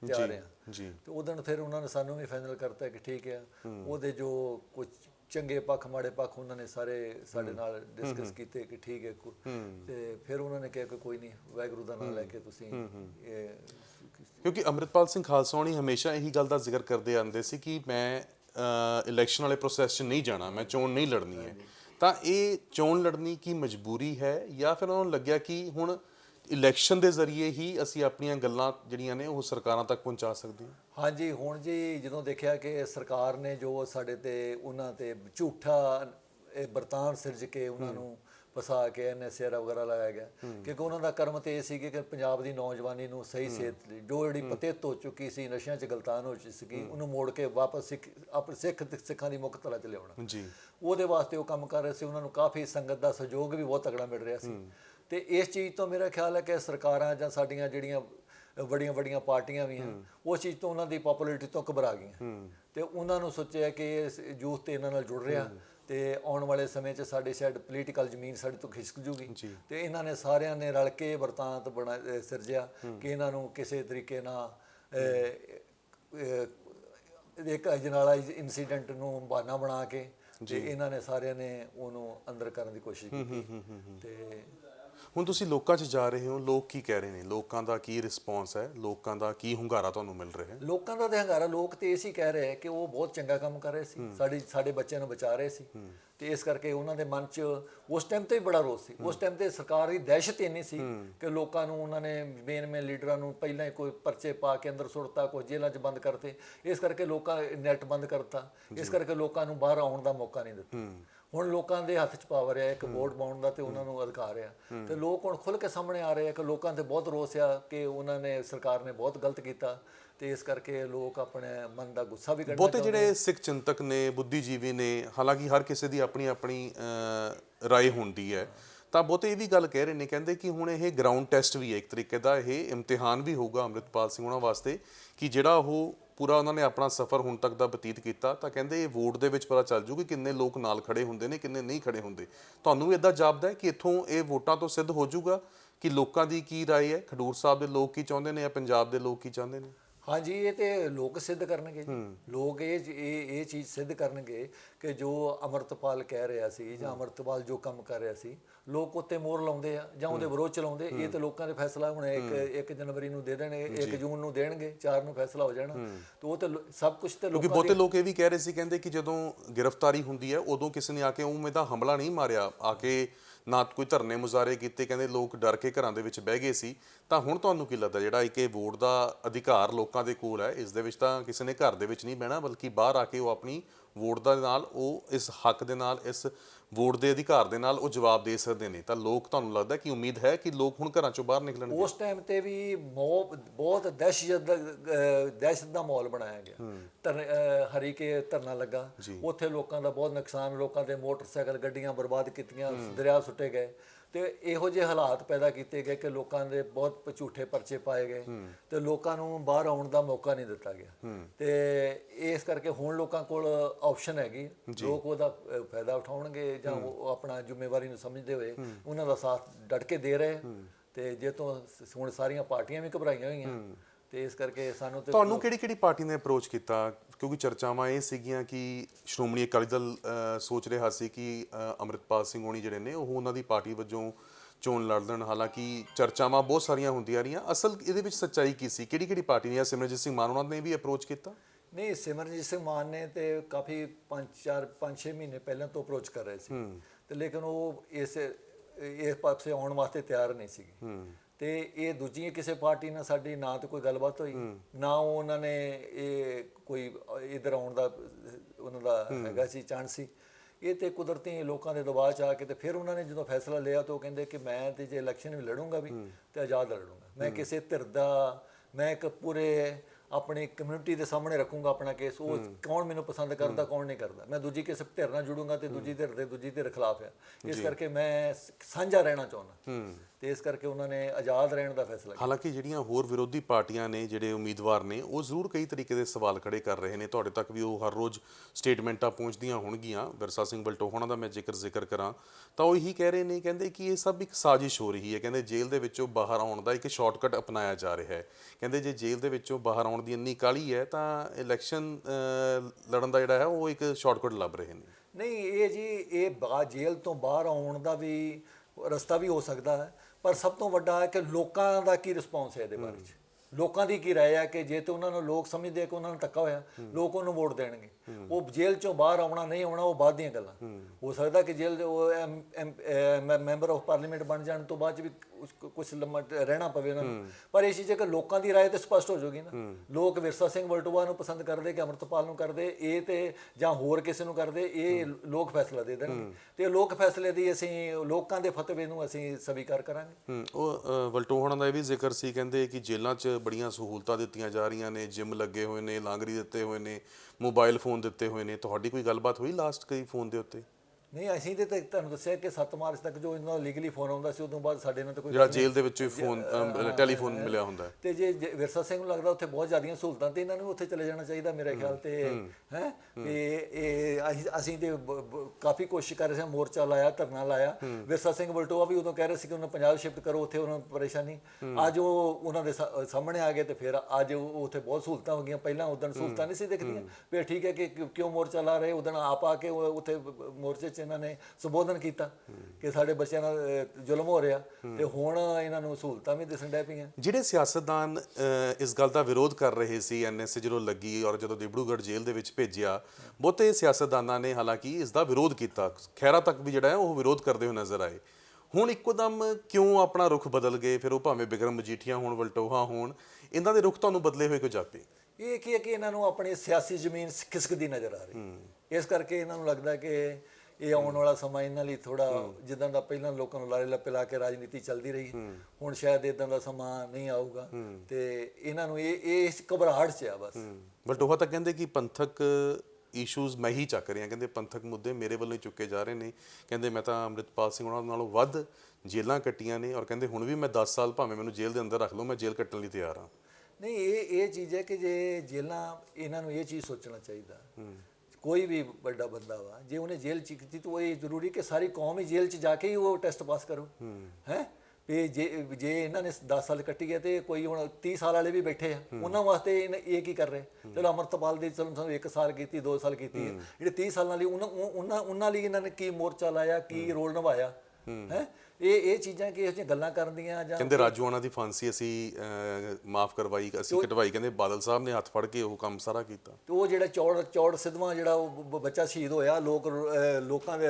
ਤਿਆਰ ਹਾਂ ਜੀ। ਤੇ ਉਹ ਦਿਨ ਫਿਰ ਉਹਨਾਂ ਨੇ ਸਾਨੂੰ ਵੀ ਫਾਈਨਲ ਕਰਤਾ ਕਿ ਠੀਕ ਹੈ। ਉਹਦੇ ਜੋ ਕੁਝ ਚੰਗੇ ਪੱਖ ਮਾੜੇ ਪੱਖ ਉਹਨਾਂ ਨੇ ਸਾਰੇ ਸਾਡੇ ਨਾਲ ਡਿਸਕਸ ਕੀਤੇ ਕਿ ਠੀਕ ਹੈ ਤੇ ਫਿਰ ਉਹਨਾਂ ਨੇ ਕਿਹਾ ਕਿ ਕੋਈ ਨਹੀਂ ਵਾਹਿਗੁਰੂ ਦਾ ਨਾਮ ਲੈ ਕੇ ਤੁਸੀਂ ਕਿਉਂਕਿ ਅੰਮ੍ਰਿਤਪਾਲ ਸਿੰਘ ਖਾਲਸਾ ਹੋਣੀ ਹਮੇਸ਼ਾ ਇਹੀ ਗੱਲ ਦਾ ਜ਼ਿਕਰ ਕਰਦੇ ਆਉਂਦੇ ਸੀ ਕਿ ਮੈਂ ਇਲੈਕਸ਼ਨ ਵਾਲੇ ਪ੍ਰੋਸੈਸ 'ਚ ਨਹੀਂ ਜਾਣਾ, ਮੈਂ ਚੋਣ ਨਹੀਂ ਲੜਨੀ ਹੈ। ਤਾਂ ਇਹ ਚੋਣ ਲੜਨੀ ਕੀ ਮਜਬੂਰੀ ਹੈ ਜਾਂ ਫਿਰ ਉਹਨਾਂ ਨੂੰ ਲੱਗਿਆ ਕਿ ਹੁਣ ਇਲੈਕਸ਼ਨ ਦੇ ਜ਼ਰੀਏ ਹੀ ਅਸੀਂ ਆਪਣੀਆਂ ਗੱਲਾਂ ਜਿਹੜੀਆਂ ਨੇ ਉਹ ਸਰਕਾਰਾਂ ਤੱਕ ਪਹੁੰਚਾ ਸਕਦੇ ਹਾਂ? ਹਾਂਜੀ, ਹੁਣ ਜੀ ਜਦੋਂ ਦੇਖਿਆ ਕਿ ਸਰਕਾਰ ਨੇ ਜੋ ਸਾਡੇ ਤੇ ਉਹਨਾਂ ਤੇ ਝੂਠਾ, ਇਹ ਬਰਤਾਨ ਸਿਰਜ ਕੇ ਉਹਨਾਂ ਨੂੰ ਫਸਾ ਕੇ ਐਨਐਸਆਰ ਵਗੈਰਾ ਲਗਾਇਆ ਗਿਆ। ਕਿਉਂਕਿ ਉਹਨਾਂ ਦਾ ਕਰਮ ਤੇ ਇਹ ਸੀ ਕਿ ਪੰਜਾਬ ਦੀ ਨੌਜਵਾਨੀ ਨੂੰ ਸਹੀ ਸੇਧ ਜੋ ਜਿਹੜੀ ਪਤਿਤ ਹੋ ਚੁੱਕੀ ਸੀ ਨਸ਼ਿਆਂ 'ਚ ਗਲਤਾਨ ਹੋ ਚੁੱਕੀ ਸੀ ਉਹਨੂੰ ਮੋੜ ਕੇ ਵਾਪਸ ਸਿੱਖ ਆਪਣੇ ਸਿੱਖ ਸਿੱਖਾਂ ਦੀ ਮੁੱਖ ਤਰ੍ਹਾਂ 'ਚ ਲਿਆਉਣਾ ਜੀ। ਉਹਦੇ ਵਾਸਤੇ ਉਹ ਕੰਮ ਕਰ ਰਹੇ ਸੀ ਉਹਨਾਂ ਨੂੰ ਕਾਫੀ ਸੰਗਤ ਦਾ ਸਹਿਯੋਗ ਵੀ ਬਹੁਤ ਤਕੜਾ ਮਿਲ ਰਿਹਾ ਸੀ। ਤੇ ਇਸ ਚੀਜ਼ ਤੋਂ ਮੇਰਾ ਖਿਆਲ ਹੈ ਕਿ ਸਰਕਾਰਾਂ ਜਾਂ ਸਾਡੀਆਂ ਜਿਹੜੀਆਂ ਵੱਡੀਆਂ ਵੱਡੀਆਂ ਪਾਰਟੀਆਂ ਵੀ ਹਨ ਉਸ ਚੀਜ਼ ਤੋਂ ਉਹਨਾਂ ਦੀ ਪਪੂਲੈਰਿਟੀ ਤੋਂ ਘਬਰਾ ਗਈਆਂ। ਤੇ ਉਹਨਾਂ ਨੂੰ ਸੋਚਿਆ ਕਿ ਇਸ ਯੂਥ ਤੇ ਇਹਨਾਂ ਨਾਲ ਜੁੜ ਰਿਹਾ। ਤੇ ਆਉਣ ਵਾਲੇ ਸਮੇਂ 'ਚ ਸਾਡੇ ਸ਼ਾਇਦ ਪੋਲੀਟੀਕਲ ਜ਼ਮੀਨ ਸਾਡੇ ਤੋਂ ਖਿਸਕ ਜੂਗੀ। ਤੇ ਇਹਨਾਂ ਨੇ ਸਾਰਿਆਂ ਨੇ ਰਲ ਕੇ ਵਰਤਾਂਤ ਬਣਾ ਸਿਰਜਿਆ ਕਿ ਇਹਨਾਂ ਨੂੰ ਕਿਸੇ ਤਰੀਕੇ ਨਾਲ ਇੱਕ ਅਜਨਾਲਾ ਇਨਸੀਡੈਂਟ ਨੂੰ ਬਹਾਨਾ ਬਣਾ ਕੇ ਤੇ ਇਹਨਾਂ ਨੇ ਸਾਰਿਆਂ ਨੇ ਉਹਨੂੰ ਅੰਦਰ ਕਰਨ ਦੀ ਕੋਸ਼ਿਸ਼ ਕੀਤੀ। ਤੇ ਹੁਣ ਤੁਸੀਂ ਲੋਕਾਂ 'ਚ ਜਾ ਰਹੇ ਹੋ ਲੋਕ ਕੀ ਕਹਿ ਰਹੇ ਨੇ? ਲੋਕਾਂ ਦਾ ਕੀ ਰਿਸਪੌਂਸ ਹੈ? ਲੋਕਾਂ ਦਾ ਕੀ ਹੁੰਗਾਰਾ ਤੁਹਾਨੂੰ ਮਿਲ ਰਿਹਾ ਹੈ? ਲੋਕਾਂ ਦਾ ਤੇ ਹੰਗਾਰਾ ਲੋਕ ਤੇ ਇਸੇ ਕਹਿ ਰਹੇ ਕਿ ਉਹ ਬਹੁਤ ਚੰਗਾ ਕੰਮ ਕਰ ਰਹੇ ਸੀ ਸਾਡੀ ਸਾਡੇ ਬੱਚਿਆਂ ਨੂੰ ਬਚਾ ਰਹੇ ਸੀ। ਤੇ ਇਸ ਕਰਕੇ ਉਹਨਾਂ ਦੇ ਮਨ 'ਚ ਉਸ ਟਾਈਮ ਤੇ ਵੀ ਬੜਾ ਰੋਸ ਸੀ। ਉਸ ਟਾਈਮ ਤੇ ਸਰਕਾਰ ਦੀ ਦਹਿਸ਼ਤ ਇੰਨੀ ਸੀ ਕਿ ਲੋਕਾਂ ਨੂੰ ਉਹਨਾਂ ਨੇ ਮੇਨ ਮੇਨ ਲੀਡਰਾਂ ਨੂੰ ਪਹਿਲਾਂ ਹੀ ਕੋਈ ਪਰਚੇ ਪਾ ਕੇ ਅੰਦਰ ਸੁੱਟਤਾ ਕੋਈ ਜੇਲ੍ਹਾਂ 'ਚ ਬੰਦ ਕਰਤੇ। ਇਸ ਕਰਕੇ ਲੋਕਾਂ ਨੈਟ ਬੰਦ ਕਰਤਾ। ਇਸ ਕਰਕੇ ਲੋਕਾਂ ਨੂੰ ਬਾਹਰ ਆਉਣ ਦਾ ਮੌਕਾ ਨਹੀਂ ਦਿੱਤਾ। ਹੁਣ ਲੋਕਾਂ ਦੇ ਹੱਥ 'ਚ ਪਾਵਰ ਹੈ ਇੱਕ ਵੋਟ ਪਾਉਣ ਦਾ ਤੇ ਉਹਨਾਂ ਨੂੰ ਅਧਿਕਾਰ ਆ। ਤੇ ਲੋਕ ਹੁਣ ਖੁੱਲ ਕੇ ਸਾਹਮਣੇ ਆ ਰਹੇ ਆ ਕਿ ਲੋਕਾਂ ਤੇ ਬਹੁਤ ਰੋਸ ਆ ਕਿ ਉਹਨਾਂ ਨੇ ਸਰਕਾਰ ਨੇ ਬਹੁਤ ਗਲਤ ਕੀਤਾ ਤੇ ਇਸ ਕਰਕੇ ਲੋਕ ਆਪਣੇ ਮਨ ਦਾ ਗੁੱਸਾ ਵੀ ਕੱਢਣਾ ਬਹੁਤੇ ਜਿਹੜੇ ਸਿੱਖ ਚਿੰਤਕ ਨੇ ਬੁੱਧੀਜੀਵੀ ਨੇ ਹਾਲਾਂਕਿ ਹਰ ਕਿਸੇ ਦੀ ਆਪਣੀ ਆਪਣੀ ਰਾਏ ਹੁੰਦੀ ਹੈ ਤਾਂ ਬਹੁਤੇ ਇਹ ਵੀ ਗੱਲ ਕਹਿ ਰਹੇ ਨੇ ਕਹਿੰਦੇ ਕਿ ਹੁਣ ਇਹ ਗਰਾਊਂਡ ਟੈਸਟ ਵੀ ਹੈ ਇੱਕ ਤਰੀਕੇ ਦਾ ਇਹ ਇਮਤਿਹਾਨ ਵੀ ਹੋਊਗਾ ਅੰਮ੍ਰਿਤਪਾਲ ਸਿੰਘ ਉਹਨਾਂ ਵਾਸਤੇ ਕਿ ਜਿਹੜਾ ਉਹ ਪੂਰਾ ਉਹਨਾਂ ਨੇ ਆਪਣਾ ਸਫ਼ਰ ਹੁਣ ਤੱਕ ਦਾ ਬਤੀਤ ਕੀਤਾ, ਤਾਂ ਕਹਿੰਦੇ ਇਹ ਵੋਟ ਦੇ ਵਿੱਚ ਪਤਾ ਚੱਲ ਜੂ ਕਿ ਕਿੰਨੇ ਲੋਕ ਨਾਲ ਖੜੇ ਹੁੰਦੇ ਨੇ, ਕਿੰਨੇ ਨਹੀਂ ਖੜੇ ਹੁੰਦੇ। ਤੁਹਾਨੂੰ ਵੀ ਇਦਾਂ ਜਾਪਦਾ ਹੈ ਕਿ ਇੱਥੋਂ ਇਹ ਵੋਟਾਂ ਤੋਂ ਸਿੱਧ ਹੋ ਜਾਊਗਾ ਕਿ ਲੋਕਾਂ ਦੀ ਕੀ ਰਾਏ ਹੈ? ਖਡੂਰ ਸਾਹਿਬ ਦੇ ਲੋਕ ਕੀ ਚਾਹੁੰਦੇ ਨੇ ਜਾਂ ਪੰਜਾਬ ਦੇ ਲੋਕ ਕੀ ਚਾਹੁੰਦੇ ਨੇ? ਹਾਂਜੀ ਇਹ ਤੇ ਲੋਕ ਸਿੱਧ ਕਰਨਗੇ। ਲੋਕ ਇਹ ਇਹ ਇਹ ਚੀਜ਼ ਸਿੱਧ ਕਰਨਗੇ ਕਿ ਜੋ ਅਮਰਤਪਾਲ ਕਹਿ ਰਿਹਾ ਸੀ ਜਾਂ ਅਮਰਤਪਾਲ ਜੋ ਕੰਮ ਕਰ ਰਿਹਾ ਸੀ ਲੋਕ ਉੱਤੇ ਮੋਹਰ ਲਾਉਂਦੇ ਆ ਜਾਂ ਉਹਦੇ ਵਿਰੋਧ ਚਲਾਉਂਦੇ ਇਹ ਤੇ ਲੋਕਾਂ ਦੇ ਫੈਸਲਾ ਹੁਣ ਇੱਕ ਇੱਕ ਜਨਵਰੀ ਨੂੰ ਦੇ ਦੇਣਗੇ 1 ਜੂਨ ਨੂੰ ਦੇਣਗੇ 4 ਨੂੰ ਫੈਸਲਾ ਹੋ ਜਾਣਾ। ਤੇ ਉਹ ਤੇ ਸਭ ਕੁਝ ਤੇ ਕਿਉਂਕਿ ਲੋਕਾਂ ਬਹੁਤੇ ਲੋਕ ਇਹ ਵੀ ਕਹਿ ਰਹੇ ਸੀ ਕਹਿੰਦੇ ਕਿ ਜਦੋਂ ਗ੍ਰਿਫਤਾਰੀ ਹੁੰਦੀ ਹੈ ਉਦੋਂ ਕਿਸੇ ਨੇ ਆ ਕੇ ਉਵੇਂ ਦਾ ਹਮਲਾ ਨਹੀਂ ਮਾਰਿਆ ਆ ਕੇ ਨਾ ਕੋਈ ਧਰਨੇ ਮੁਜ਼ਾਰੇ ਕੀਤੇ, ਕਹਿੰਦੇ ਲੋਕ ਡਰ ਕੇ ਘਰਾਂ ਦੇ ਵਿੱਚ ਬਹਿ ਗਏ ਸੀ। ਤਾਂ ਹੁਣ ਤੁਹਾਨੂੰ ਕੀ ਲੱਗਦਾ, ਜਿਹੜਾ ਇੱਕ ਇਹ ਵੋਟ ਦਾ ਅਧਿਕਾਰ ਲੋਕਾਂ ਦੇ ਕੋਲ ਹੈ, ਇਸ ਦੇ ਵਿੱਚ ਤਾਂ ਕਿਸੇ ਨੇ ਘਰ ਦੇ ਵਿੱਚ ਨਹੀਂ ਬਹਿਣਾ, ਬਲਕਿ ਬਾਹਰ ਆ ਕੇ ਉਹ ਆਪਣੀ ਵੋਟ ਦਾ ਨਾਲ, ਉਹ ਇਸ ਹੱਕ ਦੇ ਨਾਲ, ਇਸ ਵੋਟ ਦੇ ਅਧਿਕਾਰ ਦੇ ਨਾਲ ਉਹ ਜਵਾਬ ਦੇ ਸਕਦੇ ਨੇ। ਤਾਂ ਲੋਕ ਤੁਹਾਨੂੰ ਲੱਗਦਾ ਕਿ ਉਮੀਦ ਹੈ ਕਿ ਲੋਕ ਹੁਣ ਘਰਾਂ ਚੋਂ ਬਾਹਰ ਨਿਕਲਣਗੇ? ਉਸ ਟਾਈਮ ਤੇ ਵੀ ਬਹੁਤ ਦਹਿਸ਼ਤ ਦਹਿਸ਼ਤ ਦਾ ਮਾਹੌਲ ਬਣਾਇਆ ਗਿਆ। ਅਹ, ਹਰੀਕੇ ਧਰਨਾ ਲੱਗਾ। ਉੱਥੇ ਲੋਕਾਂ ਦਾ ਬਹੁਤ ਨੁਕਸਾਨ ਲੋਕਾਂ ਦੇ ਮੋਟਰਸਾਈਕਲ ਗੱਡੀਆਂ ਬਰਬਾਦ ਕੀਤੀਆਂ ਦਰਿਆ ਸੁੱਟੇ ਗਏ। ਤੇ ਇਹੋ ਜਿਹੇ ਹਾਲਾਤ ਪੈਦਾ ਕੀਤੇ ਗਏ ਕਿ ਲੋਕਾਂ ਦੇ ਬਹੁਤ ਝੂਠੇ ਪਰਚੇ ਪਾਏ ਗਏ ਤੇ ਲੋਕਾਂ ਨੂੰ ਬਾਹਰ ਆਉਣ ਦਾ ਮੌਕਾ ਨਹੀਂ ਦਿੱਤਾ ਗਿਆ। ਤੇ ਇਸ ਕਰਕੇ ਹੁਣ ਲੋਕਾਂ ਕੋਲ ਆਪਸ਼ਨ ਹੈਗੀ ਲੋਕ ਉਹਦਾ ਫਾਇਦਾ ਉਠਾਉਣਗੇ ਜਾਂ ਉਹ ਆਪਣਾ ਜ਼ਿੰਮੇਵਾਰੀ ਨੂੰ ਸਮਝਦੇ ਹੋਏ ਉਹਨਾਂ ਦਾ ਸਾਥ ਡਟ ਕੇ ਦੇ ਰਹੇ। ਤੇ ਜੇ ਤੋਂ ਹੁਣ ਸਾਰੀਆਂ ਪਾਰਟੀਆਂ ਵੀ ਘਬਰਾਈਆਂ ਹੋਈਆਂ। ਤੇ ਇਸ ਕਰਕੇ ਸਾਨੂੰ ਤੇ ਤੁਹਾਨੂੰ ਕਿਹੜੀ ਕਿਹੜੀ ਪਾਰਟੀ ਨੇ ਅਪਰੋਚ ਕੀਤਾ? ਕਿਉਂਕਿ ਚਰਚਾਵਾਂ ਇਹ ਸੀਗੀਆਂ ਕਿ ਸ਼੍ਰੋਮਣੀ ਅਕਾਲੀ ਦਲ ਸੋਚ ਰਿਹਾ ਸੀ ਕਿ ਅੰਮ੍ਰਿਤਪਾਲ ਸਿੰਘ ਹੋਣੀ ਜਿਹੜੇ ਨੇ ਉਹ ਉਹਨਾਂ ਦੀ ਪਾਰਟੀ ਵੱਜੋਂ ਚੋਣ ਲੜਨ ਹਾਲਾਂਕਿ ਚਰਚਾਵਾਂ ਬਹੁਤ ਸਾਰੀਆਂ ਹੁੰਦੀਆਂ ਰਹੀਆਂ। ਅਸਲ ਇਹਦੇ ਵਿੱਚ ਸੱਚਾਈ ਕੀ ਸੀ? ਕਿਹੜੀ ਕਿਹੜੀ ਪਾਰਟੀ ਨੇ? ਜਾਂ ਸਿਮਰਨਜੀਤ ਸਿੰਘ ਮਾਨ ਉਹਨਾਂ ਨੇ ਵੀ ਅਪਰੋਚ ਕੀਤਾ? ਨਹੀਂ ਸਿਮਰਨਜੀਤ ਸਿੰਘ ਮਾਨ ਨੇ ਤੇ ਕਾਫੀ 5 4 5 6 ਮਹੀਨੇ ਪਹਿਲਾਂ ਤੋਂ ਅਪਰੋਚ ਕਰ ਰਹੇ ਸੀ। ਤੇ ਲੇਕਿਨ ਉਹ ਇਸ ਇਸ ਪਾਸੇ ਆਉਣ ਵਾਸਤੇ ਤਿਆਰ ਨਹੀਂ ਸੀਗੇ। ਤੇ ਇਹ ਦੂਜੀ ਕਿਸੇ ਪਾਰਟੀ ਨਾਲ ਸਾਡੀ ਨਾ ਤੇ ਕੋਈ ਗੱਲਬਾਤ ਹੋਈ ਨਾ ਉਹਨਾਂ ਨੇ ਇਹ ਕੋਈ ਇਧਰ ਆਉਣ ਦਾ ਉਹਨਾਂ ਦਾ ਹੈਗਾ ਸੀ ਚਾਂਸ ਸੀ। ਇਹ ਤੇ ਕੁਦਰਤੀ ਲੋਕਾਂ ਦੇ ਦਬਾਅ ਚ ਆ ਕੇ ਤੇ ਫਿਰ ਉਹਨਾਂ ਨੇ ਜਦੋਂ ਫੈਸਲਾ ਲਿਆ ਤਾਂ ਉਹ ਕਹਿੰਦੇ ਕਿ ਮੈਂ ਤੇ ਜੇ ਇਲੈਕਸ਼ਨ ਵੀ ਲੜੂੰਗਾ ਵੀ ਤੇ ਆਜ਼ਾਦ ਲੜੂੰਗਾ। ਮੈਂ ਕਿਸੇ ਧਿਰ ਦਾ ਮੈਂ ਇੱਕ ਪੂਰੇ ਆਪਣੀ ਕਮਿਊਨਿਟੀ ਦੇ ਸਾਹਮਣੇ ਰੱਖੂੰਗਾ ਆਪਣਾ ਕੇਸ ਉਹ ਕੌਣ ਮੈਨੂੰ ਪਸੰਦ ਕਰਦਾ ਕੌਣ ਨਹੀਂ ਕਰਦਾ। ਮੈਂ ਦੂਜੀ ਕਿਸੇ ਧਿਰ ਨਾਲ ਜੁੜੂੰਗਾ ਤੇ ਦੂਜੀ ਧਿਰ ਦੇ ਦੂਜੀ ਧਿਰ ਖਿਲਾਫ ਹੈ ਇਸ ਕਰਕੇ ਮੈਂ ਸਾਂਝਾ ਰਹਿਣਾ ਚਾਹੁੰਦਾ। ਤੇ ਇਸ ਕਰਕੇ ਉਹਨਾਂ ਨੇ ਆਜ਼ਾਦ ਰਹਿਣ ਦਾ ਫੈਸਲਾ ਕੀਤਾ। ਹਾਲਾਂਕਿ ਜਿਹੜੀਆਂ ਹੋਰ ਵਿਰੋਧੀ ਪਾਰਟੀਆਂ ਨੇ ਜਿਹੜੇ ਉਮੀਦਵਾਰ ਨੇ ਉਹ ਜ਼ਰੂਰ ਕਈ ਤਰੀਕੇ ਦੇ ਸਵਾਲ ਖੜੇ ਕਰ ਰਹੇ ਨੇ। ਤੁਹਾਡੇ ਤੱਕ ਵੀ ਉਹ ਹਰ ਰੋਜ਼ ਸਟੇਟਮੈਂਟਾਂ ਪਹੁੰਚਦੀਆਂ ਹੋਣਗੀਆਂ। ਵਿਰਸਾ ਸਿੰਘ ਬਲਟੋਹਣਾ ਦਾ ਮੈਂ ਜ਼ਿਕਰ ਜ਼ਿਕਰ ਕਰਾਂ। ਤਾਂ ਉਹ ਇਹੀ ਕਹਿ ਰਹੇ ਨੇ ਕਹਿੰਦੇ ਕਿ ਇਹ ਸਭ ਇੱਕ ਸਾਜ਼ਿਸ਼ ਹੋ ਰਹੀ ਹੈ। ਕਹਿੰਦੇ ਜੇਲ੍ਹ ਦੇ ਵਿੱਚੋਂ ਬਾਹਰ ਆਉਣ ਦਾ ਇੱਕ ਸ਼ਾਰਟਕਟ ਅਪਣਾਇਆ ਜਾ ਰਿਹਾ ਹੈ। ਕਹਿੰਦੇ ਜੇ ਜੇਲ੍ਹ ਦੇ ਵਿੱਚੋਂ ਬਾਹਰ ਆਉਣ ਦੀ ਇੰਨੀ ਕਾਹਲੀ ਹੈ ਤਾਂ ਇਲੈਕਸ਼ਨ ਲੜਨ ਦਾ ਜਿਹੜਾ ਹੈ ਉਹ ਇੱਕ ਸ਼ਾਰਟਕਟ ਲੱਭ ਰਹੇ ਨੇ। ਨਹੀਂ ਇਹ ਜੀ ਇਹ ਬਾ ਜੇਲ੍ਹ ਤੋਂ ਬਾਹਰ ਆਉਣ ਦਾ ਵੀ ਰਸਤਾ ਵੀ ਹੋ ਸਕਦਾ ਹੈ ਪਰ ਸਭ ਤੋਂ ਵੱਡਾ ਹੈ ਕਿ ਲੋਕਾਂ ਦਾ ਕੀ ਰਿਸਪੌਂਸ ਹੈ ਇਹਦੇ ਬਾਰੇ ਚ? ਲੋਕਾਂ ਦੀ ਕੀ ਰਾਏ ਹੈ ਕਿ ਜੇ ਤੇ ਉਹਨਾਂ ਨੂੰ ਲੋਕ ਸਮਝਦੇ ਕਿ ਉਹਨਾਂ ਨੂੰ ਟੱਕਾ ਹੋਇਆ ਲੋਕ ਉਹਨੂੰ ਵੋਟ ਦੇਣਗੇ। ਉਹ ਜੇਲ੍ਹ ਚੋਂ ਬਾਹਰ ਆਉਣਾ ਨਹੀਂ ਆਉਣਾ ਉਹ ਬਾਅਦ ਦੀਆਂ ਗੱਲਾਂ। ਹੋ। ਸਕਦਾ ਕਿ ਜੇਲ੍ਹ ਉਹ ਅਹ ਮੈਂਬਰ ਆਫ ਪਾਰਲੀਮੈਂਟ ਬਣ ਜਾਣ ਤੋਂ ਬਾਅਦ ਵੀ ਕੁਝ ਲੰਮਾ ਰਹਿਣਾ ਪਵੇ ਨੂੰ। ਪਰ ਇਹ ਚੀਜ਼ ਹੈ ਕਿ ਲੋਕਾਂ ਦੀ ਰਾਏ ਤੇ ਸਪਸ਼ਟ ਹੋ ਜਾਊਗੀ ਨਾ ਲੋਕ ਵਿਰਸਾ ਸਿੰਘ ਵਲਟੋਆ ਨੂੰ ਪਸੰਦ ਕਰਦੇ ਕਿ ਅਮਰਤਪਾਲ ਨੂੰ ਕਰਦੇ ਇਹ ਤੇ ਜਾਂ ਹੋਰ ਕਿਸੇ ਨੂੰ ਕਰਦੇ ਇਹ ਲੋਕ ਫੈਸਲਾ ਦੇ ਦੇਣਗੇ। ਤੇ ਲੋਕ ਫੈਸਲੇ ਦੀ ਅਸੀਂ ਲੋਕਾਂ ਦੇ ਫਤਵੇ ਨੂੰ ਅਸੀਂ ਸਵੀਕਾਰ ਕਰਾਂਗੇ। ਉਹ ਵਲਟੋਹਣਾ ਦਾ ਇਹ ਵੀ ਜ਼ਿਕਰ ਸੀ ਕਹਿੰਦੇ ਕਿ ਜੇਲ੍ਹਾਂ 'ਚ ਬੜੀਆਂ ਸਹੂਲਤਾਂ ਦਿੱਤੀਆਂ ਜਾ ਰਹੀਆਂ ਨੇ ਜਿਮ ਲੱਗੇ ਹੋਏ ਨੇ ਲਾਂਗਰੀ ਦਿੱਤੇ ਹੋਏ ਨੇ ਮੋਬਾਈਲ ਫੋਨ ਦਿੱਤੇ ਹੋਏ ਨੇ। ਤੁਹਾਡੀ ਕੋਈ ਗੱਲਬਾਤ ਹੋਈ ਲਾਸਟ ਕਈ ਫੋਨ ਦੇ ਉੱਤੇ? ਨਹੀਂ ਅਸੀਂ ਤੇ ਤਾਂ ਤੁਹਾਨੂੰ ਦੱਸਿਆ ਕਿ 7 ਮਾਰਚ ਤੱਕ ਜੋ ਇਹਨਾਂ ਦਾ ਲੀਗਲੀ ਫੋਨ ਆਉਂਦਾ ਸੀ ਉਦੋਂ ਬਾਅਦ ਸਾਡੇ ਨਾਲ ਤਾਂ ਕੋਈ ਜਿਹੜਾ ਜੇਲ੍ਹ ਦੇ ਵਿੱਚੋਂ ਹੀ ਫੋਨ ਟੈਲੀਫੋਨ ਮਿਲਿਆ ਹੁੰਦਾ ਹੈ। ਤੇ ਜੇ ਜੇ ਵਿਰਸਾ ਸਿੰਘ ਨੂੰ ਲੱਗਦਾ ਉੱਥੇ ਬਹੁਤ ਜ਼ਿਆਦੀਆਂ ਸਹੂਲਤਾਂ ਤੇ ਇਹਨਾਂ ਨੂੰ ਉੱਥੇ ਚਲੇ ਜਾਣਾ ਚਾਹੀਦਾ ਮੇਰੇ ਖਿਆਲ ਤੇ ਹੈ ਇਹ ਇਹ ਅਸੀਂ- ਅਸੀਂ ਤੇ ਬ- ਬ- ਕਾਫੀ ਕੋਸ਼ਿਸ਼ ਕਰ ਰਹੇ ਸੀ ਮੋਰਚਾ ਲਾਇਆ ਧਰਨਾ ਲਾਇਆ। ਵਿਰਸਾ ਸਿੰਘ ਬਲਟੋਆ ਵੀ ਉਦੋਂ ਕਹਿ ਰਹੇ ਸੀ ਕਿ ਉਹਨਾਂ ਪੰਜਾਬ ਸ਼ਿਫਟ ਕਰੋ ਉੱਥੇ ਉਹਨਾਂ ਨੂੰ ਪਰੇਸ਼ਾਨੀ। ਅੱਜ ਉਹ ਉਹਨਾਂ ਦੇ ਸਾ- ਸਾਹਮਣੇ ਆ ਗਏ ਤੇ ਫਿਰ ਅੱਜ ਉਹ ਉੱਥੇ ਬਹੁਤ ਸਹੂਲਤਾਂ ਹੋ ਗਈਆਂ। ਪਹਿਲਾਂ ਉਦੋਂ ਸਹੂਲਤਾਂ ਨਹੀਂ ਸੀ ਦਿਖਦੀਆਂ। ਵੀ ਠੀਕ ਹੈ ਕਿ ਕਿ- ਕਿਉਂ ਮੋਰਚਾ ਲਾ ਰਹੇ? ਉਦੋਂ ਆਪ ਆ ਕੇ ਉਹ ਉੱਥੇ ਮੋਰਚੇ 'ਚ ਇਹਨਾਂ ਨੇ ਸੰਬੋਧਨ ਕੀਤਾ ਕਿ ਸਾਡੇ ਬੱਚਿਆਂ ਨਾਲ ਜ਼ੁਲਮ ਹੋ ਰਿਹਾ ਤੇ ਹੁਣ ਇਹਨਾਂ ਨੂੰ ਸਹੂਲਤਾਂ ਵੀ ਦਿਸਣ ਡੈ ਪਈਆਂ। ਜਿਹੜੇ ਸਿਆਸਤਦਾਨ ਇਸ ਗੱਲ ਦਾ ਵਿਰੋਧ ਕਰ ਰਹੇ ਸੀ ਐਨਐਸਏ ਜਦੋਂ ਲੱਗੀ ਔਰ ਜਦੋਂ ਦਿਬੜੂਗੜ੍ਹ ਜੇਲ੍ਹ ਦੇ ਵਿੱਚ ਭੇਜਿਆ ਬਹੁਤੇ ਸਿਆਸਤਦਾਨਾਂ ਨੇ ਹਾਲਾਂਕਿ ਇਸ ਦਾ ਵਿਰੋਧ ਕੀਤਾ। ਖੈਰਾ ਤੱਕ ਵੀ ਜਿਹੜਾ ਹੈ ਉਹ ਵਿਰੋਧ ਕਰਦੇ ਹੋਏ ਨਜ਼ਰ ਆਏ। ਹੁਣ ਇੱਕੋਦਮ ਕਿਉਂ ਆਪਣਾ ਰੁਖ ਬਦਲ ਗਏ? ਫਿਰ ਉਹ ਭਾਵੇਂ ਬਿਕਰਮ ਮਜੀਠੀਆ ਹੋਣ ਵਲਟੋਹਾ ਹੋਣ ਇਹਨਾਂ ਦੇ ਰੁਖ ਤੁਹਾਨੂੰ ਬਦਲੇ ਹੋਏ ਕਿਉਂ ਜਾਪੇ ਇਹ ਕੀ ਹੈ ਕਿ ਇਹਨਾਂ ਨੂੰ ਆਪਣੀ ਸਿਆਸੀ ਜ਼ਮੀਨ ਖਿਸਕਦੀ ਨਜ਼ਰ ਆ ਰਹੀ ਇਸ ਕਰਕੇ ਇਹਨਾਂ ਨੂੰ ਲੱਗਦਾ ਕਿ ਇਹ ਆਉਣ ਵਾਲਾ ਸਮਾਂ ਇਹਨਾਂ ਲਈ ਥੋੜਾ ਜਿੱਦਾਂ ਦਾ ਪਹਿਲਾਂ ਲੋਕਾਂ ਨੂੰ ਲਾਰੇ ਲੱਪੇ ਲਾ ਕੇ ਰਾਜਨੀਤੀ ਚੱਲਦੀ ਰਹੀ ਹੁਣ ਸ਼ਾਇਦ ਇਦਾਂ ਦਾ ਸਮਾਂ ਨਹੀਂ ਆਊਗਾ। ਤੇ ਇਹਨਾਂ ਨੂੰ ਇਹ ਇਹ ਇਸ ਘਬਰਾਹਟ 'ਚ ਆ ਬਸ। ਵਲਟੋਹਾ ਤਾਂ ਕਹਿੰਦੇ ਕਿ ਪੰਥਕ ਇਸ਼ੂਜ਼ ਮੈਂ ਹੀ ਚੱਕ ਰਿਹਾ ਕਹਿੰਦੇ ਪੰਥਕ ਮੁੱਦੇ ਮੇਰੇ ਵੱਲੋਂ ਹੀ ਚੁੱਕੇ ਜਾ ਰਹੇ ਨੇ। ਕਹਿੰਦੇ ਮੈਂ ਤਾਂ ਅੰਮ੍ਰਿਤਪਾਲ ਸਿੰਘ ਉਹਨਾਂ ਨਾਲੋਂ ਵੱਧ ਜੇਲ੍ਹਾਂ ਕੱਟੀਆਂ ਨੇ ਔਰ ਕਹਿੰਦੇ ਹੁਣ ਵੀ ਮੈਂ 10 ਸਾਲ ਭਾਵੇਂ ਮੈਨੂੰ ਜੇਲ੍ਹ ਦੇ ਅੰਦਰ ਰੱਖ ਲਓ ਮੈਂ ਜੇਲ੍ਹ ਕੱਟਣ ਲਈ ਤਿਆਰ ਹਾਂ। ਨਹੀਂ ਇਹ ਇਹ ਚੀਜ਼ ਹੈ ਕਿ ਜੇ ਜੇਲਾਂ ਇਹਨਾਂ ਨੂੰ ਇਹ ਚੀਜ਼ ਸੋਚਣਾ ਚਾਹੀਦਾ। ਕੋਈ ਵੀ ਵੱਡਾ ਬੰਦਾ ਵਾ ਜੇ ਉਹਨੇ ਜੇਲ੍ਹ ਚ ਕੀਤੀ ਤਾਂ ਉਹ ਇਹ ਜ਼ਰੂਰੀ ਕਿ ਸਾਰੀ ਕੌਮ ਹੀ ਜੇਲ੍ਹ ਚ ਜਾ ਕੇ ਹੀ ਉਹ ਟੈਸਟ ਪਾਸ ਕਰੋ। ਹੈ। ਵੀ ਜੇ ਜੇ ਇਹਨਾਂ ਨੇ 10 ਸਾਲ ਕੱਟੀ ਗਏ ਤੇ ਕੋਈ ਹੁਣ 30 ਸਾਲ ਵਾਲੇ ਵੀ ਬੈਠੇ ਆ ਉਹਨਾਂ ਵਾਸਤੇ ਇਹ ਕੀ ਕਰ ਰਹੇ? ਚਲੋ ਅਮਰਤਪਾਲ ਦੀ ਚਲੋ ਸਾਨੂੰ 1 ਸਾਲ ਕੀਤੀ 2 ਸਾਲ ਕੀਤੀ ਹੈ। ਜਿਹੜੇ 30 ਸਾਲਾਂ ਲਈ ਉਹਨਾਂ ਉਹ- ਉਹਨਾਂ ਉਹਨਾਂ ਲਈ ਇਹਨਾਂ ਨੇ ਕੀ ਮੋਰਚਾ ਲਾਇਆ ਕੀ ਰੋਲ ਨਿਭਾਇਆ? ਹੈ? ਇਹ ਇਹ ਚੀਜ਼ਾਂ ਕਿ ਇਹ ਜਿਹੀਆਂ ਗੱਲਾਂ ਕਰਨ ਦੀਆਂ ਜਾਂ ਕਹਿੰਦੇ ਰਾਜੂਆਣਾ ਦੀ ਫਾਂਸੀ ਅਸੀਂ ਮਾਫ ਕਰਵਾਈ ਅਸੀਂ ਕਟਵਾਈ। ਕਹਿੰਦੇ ਬਾਦਲ ਸਾਹਿਬ ਨੇ ਹੱਥ ਫੜ ਕੇ ਉਹ ਕੰਮ ਸਾਰਾ ਕੀਤਾ। ਤੇ ਉਹ ਜਿਹੜਾ ਚੌੜ ਚੌੜ ਸਿੱਧਵਾਂ ਜਿਹੜਾ ਉਹ ਬੱਚਾ ਸ਼ਹੀਦ ਹੋਇਆ ਲੋਕ ਲੋਕਾਂ ਦੇ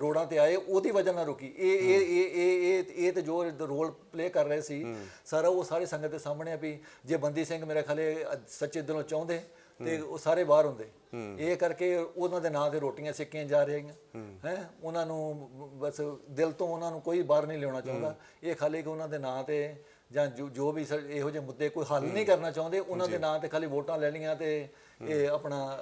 ਰੋਡਾਂ ਤੇ ਆਏ ਉਹਦੀ ਵਜ੍ਹਾ ਨਾਲ ਰੁਕੀ। ਇਹ ਇਹ ਇਹ ਇਹ ਇਹ ਇਹ ਤੇ ਜੋ ਰੋਲ ਪਲੇ ਕਰ ਰਹੇ ਸੀ ਸਾਰਾ ਉਹ ਸਾਰੇ ਸੰਗਤ ਦੇ ਸਾਹਮਣੇ ਆ ਵੀ ਜੇ ਬੰਦੀ ਸਿੰਘ ਮੇਰੇ ਖਲੇ ਸੱਚੇ ਦਿਲੋਂ ਚਾਹੁੰਦੇ ਤੇ ਉਹ ਸਾਰੇ ਬਾਹਰ ਹੁੰਦੇ। ਇਹ ਕਰਕੇ ਉਹਨਾਂ ਦੇ ਨਾਂ ਤੇ ਰੋਟੀਆਂ ਸਿੱਕੀਆਂ ਜਾ ਰਹੀਆਂ। ਹੈ। ਉਹਨਾਂ ਨੂੰ ਬਸ ਦਿਲ ਤੋਂ ਉਹਨਾਂ ਨੂੰ ਕੋਈ ਬਾਹਰ ਨਹੀਂ ਲਿਆਉਣਾ ਚਾਹੁੰਦਾ। ਇਹ ਖਾਲੀ ਕਿ ਉਹਨਾਂ ਦੇ ਨਾਂ ਤੇ ਜਾਂ ਜੋ ਵੀ ਇਹੋ ਜਿਹੇ ਮੁੱਦੇ ਕੋਈ ਹੱਲ ਨਹੀਂ ਕਰਨਾ ਚਾਹੁੰਦੇ ਉਹਨਾਂ ਦੇ ਨਾਂ ਤੇ ਖਾਲੀ ਵੋਟਾਂ ਲੈਣੀਆਂ ਤੇ ਇਹ ਆਪਣਾ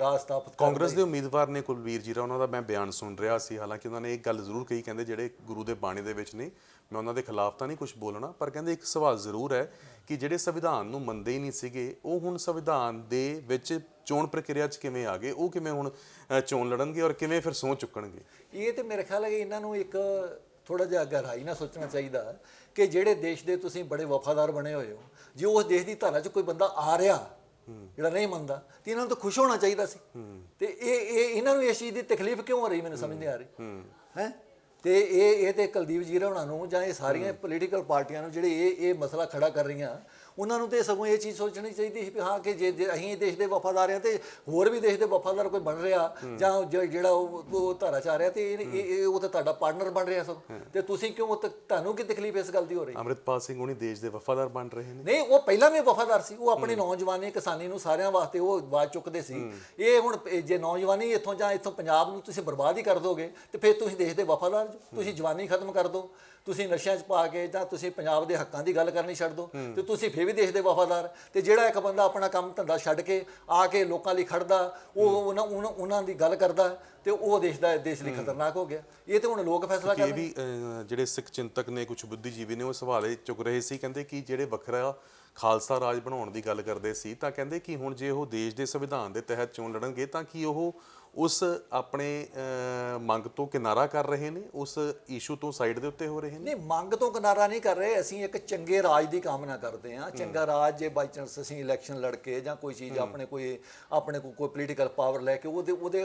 ਰਾਜ ਕਰ ਕਾਂਗਰਸ ਦੇ ਉਮੀਦਵਾਰ ਨੇ ਕੁਲਵੀਰ ਜੀਰਾ ਉਹਨਾਂ ਦਾ ਮੈਂ ਬਿਆਨ ਸੁਣ ਰਿਹਾ ਸੀ। ਹਾਲਾਂਕਿ ਉਹਨਾਂ ਨੇ ਇੱਕ ਗੱਲ ਜ਼ਰੂਰ ਕਹੀ ਕਹਿੰਦੇ ਜਿਹੜੇ ਗੁਰੂ ਦੇ ਬਾਣੀ ਦੇ ਵਿੱਚ ਨੇ ਮੈਂ ਉਹਨਾਂ ਦੇ ਖਿਲਾਫ ਤਾਂ ਨਹੀਂ ਕੁਝ ਬੋਲਣਾ ਪਰ ਕਹਿੰਦੇ ਇੱਕ ਸਵਾਲ ਜ਼ਰੂਰ ਹੈ ਕਿ ਜਿਹੜੇ ਸੰਵਿਧਾਨ ਨੂੰ ਮੰਨਦੇ ਹੀ ਨਹੀਂ ਸੀਗੇ ਉਹ ਹੁਣ ਸੰਵਿਧਾਨ ਦੇ ਵਿੱਚ ਚੋਣ ਪ੍ਰਕਿਰਿਆ 'ਚ ਕਿਵੇਂ ਆ ਗਏ ਉਹ ਕਿਵੇਂ ਹੁਣ ਚੋਣ ਲੜਨਗੇ ਔਰ ਕਿਵੇਂ ਫਿਰ ਸਹੁੰ ਚੁੱਕਣਗੇ? ਇਹ ਤੇ ਮੇਰੇ ਖਿਆਲ ਹੈ ਕਿ ਇਹਨਾਂ ਨੂੰ ਇੱਕ ਥੋੜਾ ਜਿਹਾ ਗਹਿਰਾਈ ਨਾਲ ਸੋਚਣਾ ਚਾਹੀਦਾ ਕਿ ਜਿਹੜੇ ਦੇਸ਼ ਦੇ ਤੁਸੀਂ ਬੜੇ ਵਫਾਦਾਰ ਬਣੇ ਹੋਏ ਹੋ ਜੇ ਉਸ ਦੇਸ਼ ਦੀ ਧਾਰਾ 'ਚ ਕੋਈ ਬੰਦਾ ਆ ਰਿਹਾ ਜਿਹੜਾ ਨਹੀਂ ਮੰਨਦਾ ਤੇ ਇਹਨਾਂ ਨੂੰ ਤਾਂ ਖੁਸ਼ ਹੋਣਾ ਚਾਹੀਦਾ ਸੀ। ਤੇ ਇਹ ਇਹ ਇਹਨਾਂ ਨੂੰ ਇਸ ਚੀਜ਼ ਦੀ ਤਕਲੀਫ ਕਿਉਂ ਹੋ ਰਹੀ ਮੈਨੂੰ ਸਮਝ ਨਹੀਂ ਆ ਰਹੀ। ਹੈ? ਤੇ ਇਹ ਇਹ ਤੇ ਕੁਲਦੀਪ ਜੀਰਾ ਹੋਣਾ ਨੂੰ ਜਾਂ ਇਹ ਸਾਰੀਆਂ ਪੋਲੀਟੀਕਲ ਪਾਰਟੀਆਂ ਨੂੰ ਜਿਹੜੇ ਇਹ ਇਹ ਮਸਲਾ ਖੜਾ ਕਰ ਰਹੀਆਂ ਉਹਨਾਂ ਨੂੰ ਤੇ ਸਗੋਂ ਇਹ ਚੀਜ਼ ਸੋਚਣੀ ਚਾਹੀਦੀ ਸੀ ਕਿ ਹਾਂ ਕਿ ਜੇ ਜੇ ਅਸੀਂ ਦੇਸ਼ ਦੇ ਵਫਾਦਾਰ ਹਾਂ ਤੇ ਹੋਰ ਵੀ ਦੇਸ਼ ਦੇ ਵਫਾਦਾਰ ਕੋਈ ਬਣ ਰਿਹਾ ਜਾਂ ਜਿਹੜਾ ਉਹ ਉਹ ਧਾਰਾ ਚਾ ਰਿਹਾ ਤੇ ਇਹ ਇਹ- ਇਹ ਉਹ ਤਾਂ ਤੁਹਾਡਾ ਪਾਰਟਨਰ ਬਣ ਰਿਹਾ ਸਭ ਤੇ ਤੁਸੀਂ ਕਿਉਂ ਉਹ ਤ- ਤੁਹਾਨੂੰ ਕੀ ਤਕਲੀਫ ਇਸ ਗੱਲ ਦੀ ਹੋ ਰਹੀ? ਅੰਮ੍ਰਿਤਪਾਲ ਸਿੰਘ ਹੁਣੀ ਦੇਸ਼ ਦੇ ਵਫਾਦਾਰ ਬਣ ਰਹੇ ਨੇ। ਨਹੀਂ ਉਹ ਪਹਿਲਾਂ ਵੀ ਵਫਾਦਾਰ ਸੀ। ਉਹ ਆਪਣੀ ਨੌਜਵਾਨੀ ਕਿਸਾਨੀ ਨੂੰ ਸਾਰਿਆਂ ਵਾਸਤੇ ਉਹ ਆਵਾਜ਼ ਚੁੱਕਦੇ ਸੀ। ਇਹ ਹੁਣ ਇਹ ਜੇ ਨੌਜਵਾਨੀ ਇੱਥੋਂ ਜਾਂ ਇੱਥੋਂ ਪੰਜਾਬ ਨੂੰ ਤੁਸੀਂ ਬਰਬਾਦ ਹੀ ਕਰ ਦੋਗੇ ਤੇ ਫਿਰ ਤੁਸੀਂ ਦੇਸ਼ ਦੇ ਵਫਾਦਾਰ ਜੋ। ਤੁਸੀਂ ਜਵਾਨੀ ਖਤਮ ਕਰ ਦੋ। ਤੁਸੀਂ ਨਸ਼ਿਆਂ 'ਚ ਪਾ ਕੇ ਜਾਂ ਤੁਸੀਂ ਪੰਜਾਬ ਦੇ ਹੱਕਾਂ ਦੀ ਗੱਲ ਕਰਨੀ ਛੱਡ ਦੋ ਤੇ ਤੁਸੀਂ ਫਿਰ ਵੀ ਦੇਸ਼ ਦੇ ਵਫਾਦਾਰ। ਤੇ ਜਿਹੜਾ ਇੱਕ ਬੰਦਾ ਆਪਣਾ ਕੰਮ ਧੰਦਾ ਛੱਡ ਕੇ ਆ ਕੇ ਲੋਕਾਂ ਲਈ ਖੜਦਾ ਉਹ ਉਹਨਾਂ ਉਹਨਾਂ- ਦੀ ਗੱਲ ਕਰਦਾ ਤੇ ਉਹ ਦੇਸ਼ ਦਾ ਦੇਸ਼ ਲਈ ਖਤਰਨਾਕ ਹੋ ਗਿਆ। ਇਹ ਤੇ ਹੁਣ ਲੋਕ ਫੈਸਲਾ ਕਿ ਇਹ ਕਰਨਗੇ। ਵੀ ਜਿਹੜੇ ਸਿੱਖ ਚਿੰਤਕ ਨੇ ਕੁਝ ਬੁੱਧੀਜੀਵੀ ਨੇ ਉਹ ਸਵਾਲ ਇਹ ਚੁੱਕ ਰਹੇ ਸੀ ਕਹਿੰਦੇ ਕਿ ਜਿਹੜੇ ਵੱਖਰਾ ਖਾਲਸਾ ਰਾਜ ਬਣਾਉਣ ਦੀ ਗੱਲ ਕਰਦੇ ਸੀ ਤਾਂ ਕਹਿੰਦੇ ਕਿ ਹੁਣ ਜੇ ਉਹ ਦੇਸ਼ ਦੇ ਸੰਵਿਧਾਨ ਦੇ ਤਹਿਤ ਚੋਣ ਲੜਨਗੇ ਤਾਂ ਕੀ ਉਹ ਉਸ ਆਪਣੇ ਮੰਗ ਤੋਂ ਕਿਨਾਰਾ ਕਰ ਰਹੇ ਨੇ? ਉਸ ਇਸ਼ੂ ਤੋਂ ਸਾਈਡ ਦੇ ਉੱਤੇ ਹੋ ਰਹੇ ਨੇ? ਨਹੀਂ ਮੰਗ ਤੋਂ ਕਿਨਾਰਾ ਨਹੀਂ ਕਰ ਰਹੇ। ਅਸੀਂ ਇੱਕ ਚੰਗੇ ਰਾਜ ਦੀ ਕਾਮਨਾ ਕਰਦੇ ਹਾਂ। ਚੰਗਾ ਰਾਜ ਜੇ ਬਾਈ ਚਾਂਸ ਅਸੀਂ ਇਲੈਕਸ਼ਨ ਲੜ ਕੇ ਜਾਂ ਕੋਈ ਚੀਜ਼ ਆਪਣੇ ਕੋਈ ਆਪਣੇ ਕੋਲ ਕੋਈ ਪੋਲੀਟੀਕਲ ਪਾਵਰ ਲੈ ਕੇ ਉਹਦੇ ਉਹਦੇ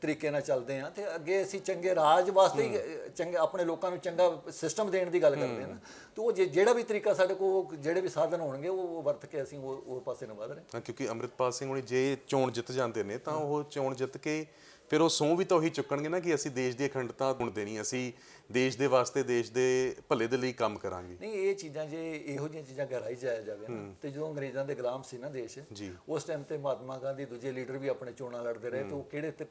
ਤਰੀਕੇ ਨਾਲ ਚੱਲਦੇ ਹਾਂ ਤੇ ਅੱਗੇ ਅਸੀਂ ਚੰਗੇ ਰਾਜ ਵਾਸਤੇ ਚੰਗੇ ਆਪਣੇ ਲੋਕਾਂ ਨੂੰ ਚੰਗਾ ਸਿਸਟਮ ਦੇਣ ਦੀ ਗੱਲ ਕਰਦੇ ਹਾਂ ਨਾ। ਤੇ ਉਹ ਜੇ- ਜਿਹੜਾ ਵੀ ਤਰੀਕਾ ਸਾਡੇ ਕੋਲ ਜਿਹੜੇ ਵੀ ਸਾਧਨ ਹੋਣਗੇ ਉਹ ਵਰਤ ਕੇ ਅਸੀਂ ਉਹ ਉਹ ਪਾਸੇ ਨੂੰ ਵਧ ਰਹੇ। ਹਾਂ, ਕਿਉਂਕਿ ਅੰਮ੍ਰਿਤਪਾਲ ਸਿੰਘ ਹੁਣੀ ਜੇ ਚੋਣ ਜਿੱਤ ਜਾਂਦੇ ਨੇ ਤਾਂ ਉਹ ਚੋਣ ਜਿੱਤ ਕੇ ਫਿਰ ਉਹ ਸਹੁੰ ਵੀ ਤਾਂ ਉਹੀ ਚੁੱਕਣਗੇ ਨਾ ਕਿ ਅਸੀਂ ਦੇਸ਼ ਦੀ ਅਖੰਡਤਾ ਗੁਣ ਦੇਣੀ ਅਸੀਂ ਦੇਸ਼ ਦੇ ਵਾਸਤੇ ਦੇਸ਼ ਦੇ ਭਲੇ ਦੇ ਲਈ ਕੰਮ ਕਰਾਂਗੇ। ਨਹੀਂ ਇਹ ਚੀਜ਼ਾਂ ਜੇ ਇਹੋ ਜਿਹੀਆਂ ਚੀਜ਼ਾਂ ਗਹਿਰਾਈ ਜਾਇਆ ਜਾਵੇ ਨਾ ਤੇ ਜਦੋਂ ਅੰਗਰੇਜ਼ਾਂ ਦੇ ਗੁਲਾਮ ਸੀ ਨਾ ਦੇਸ਼। ਉਸ ਟਾਈਮ ਤੇ ਮਹਾਤਮਾ ਗਾਂਧੀ ਦੂਜੇ ਲੀਡਰ ਵੀ ਆਪਣੇ ਚੋਣਾਂ ਲੜਦੇ ਰਹੇ ਤੇ ਉਹ ਕਿਹੜੇ ਤੇ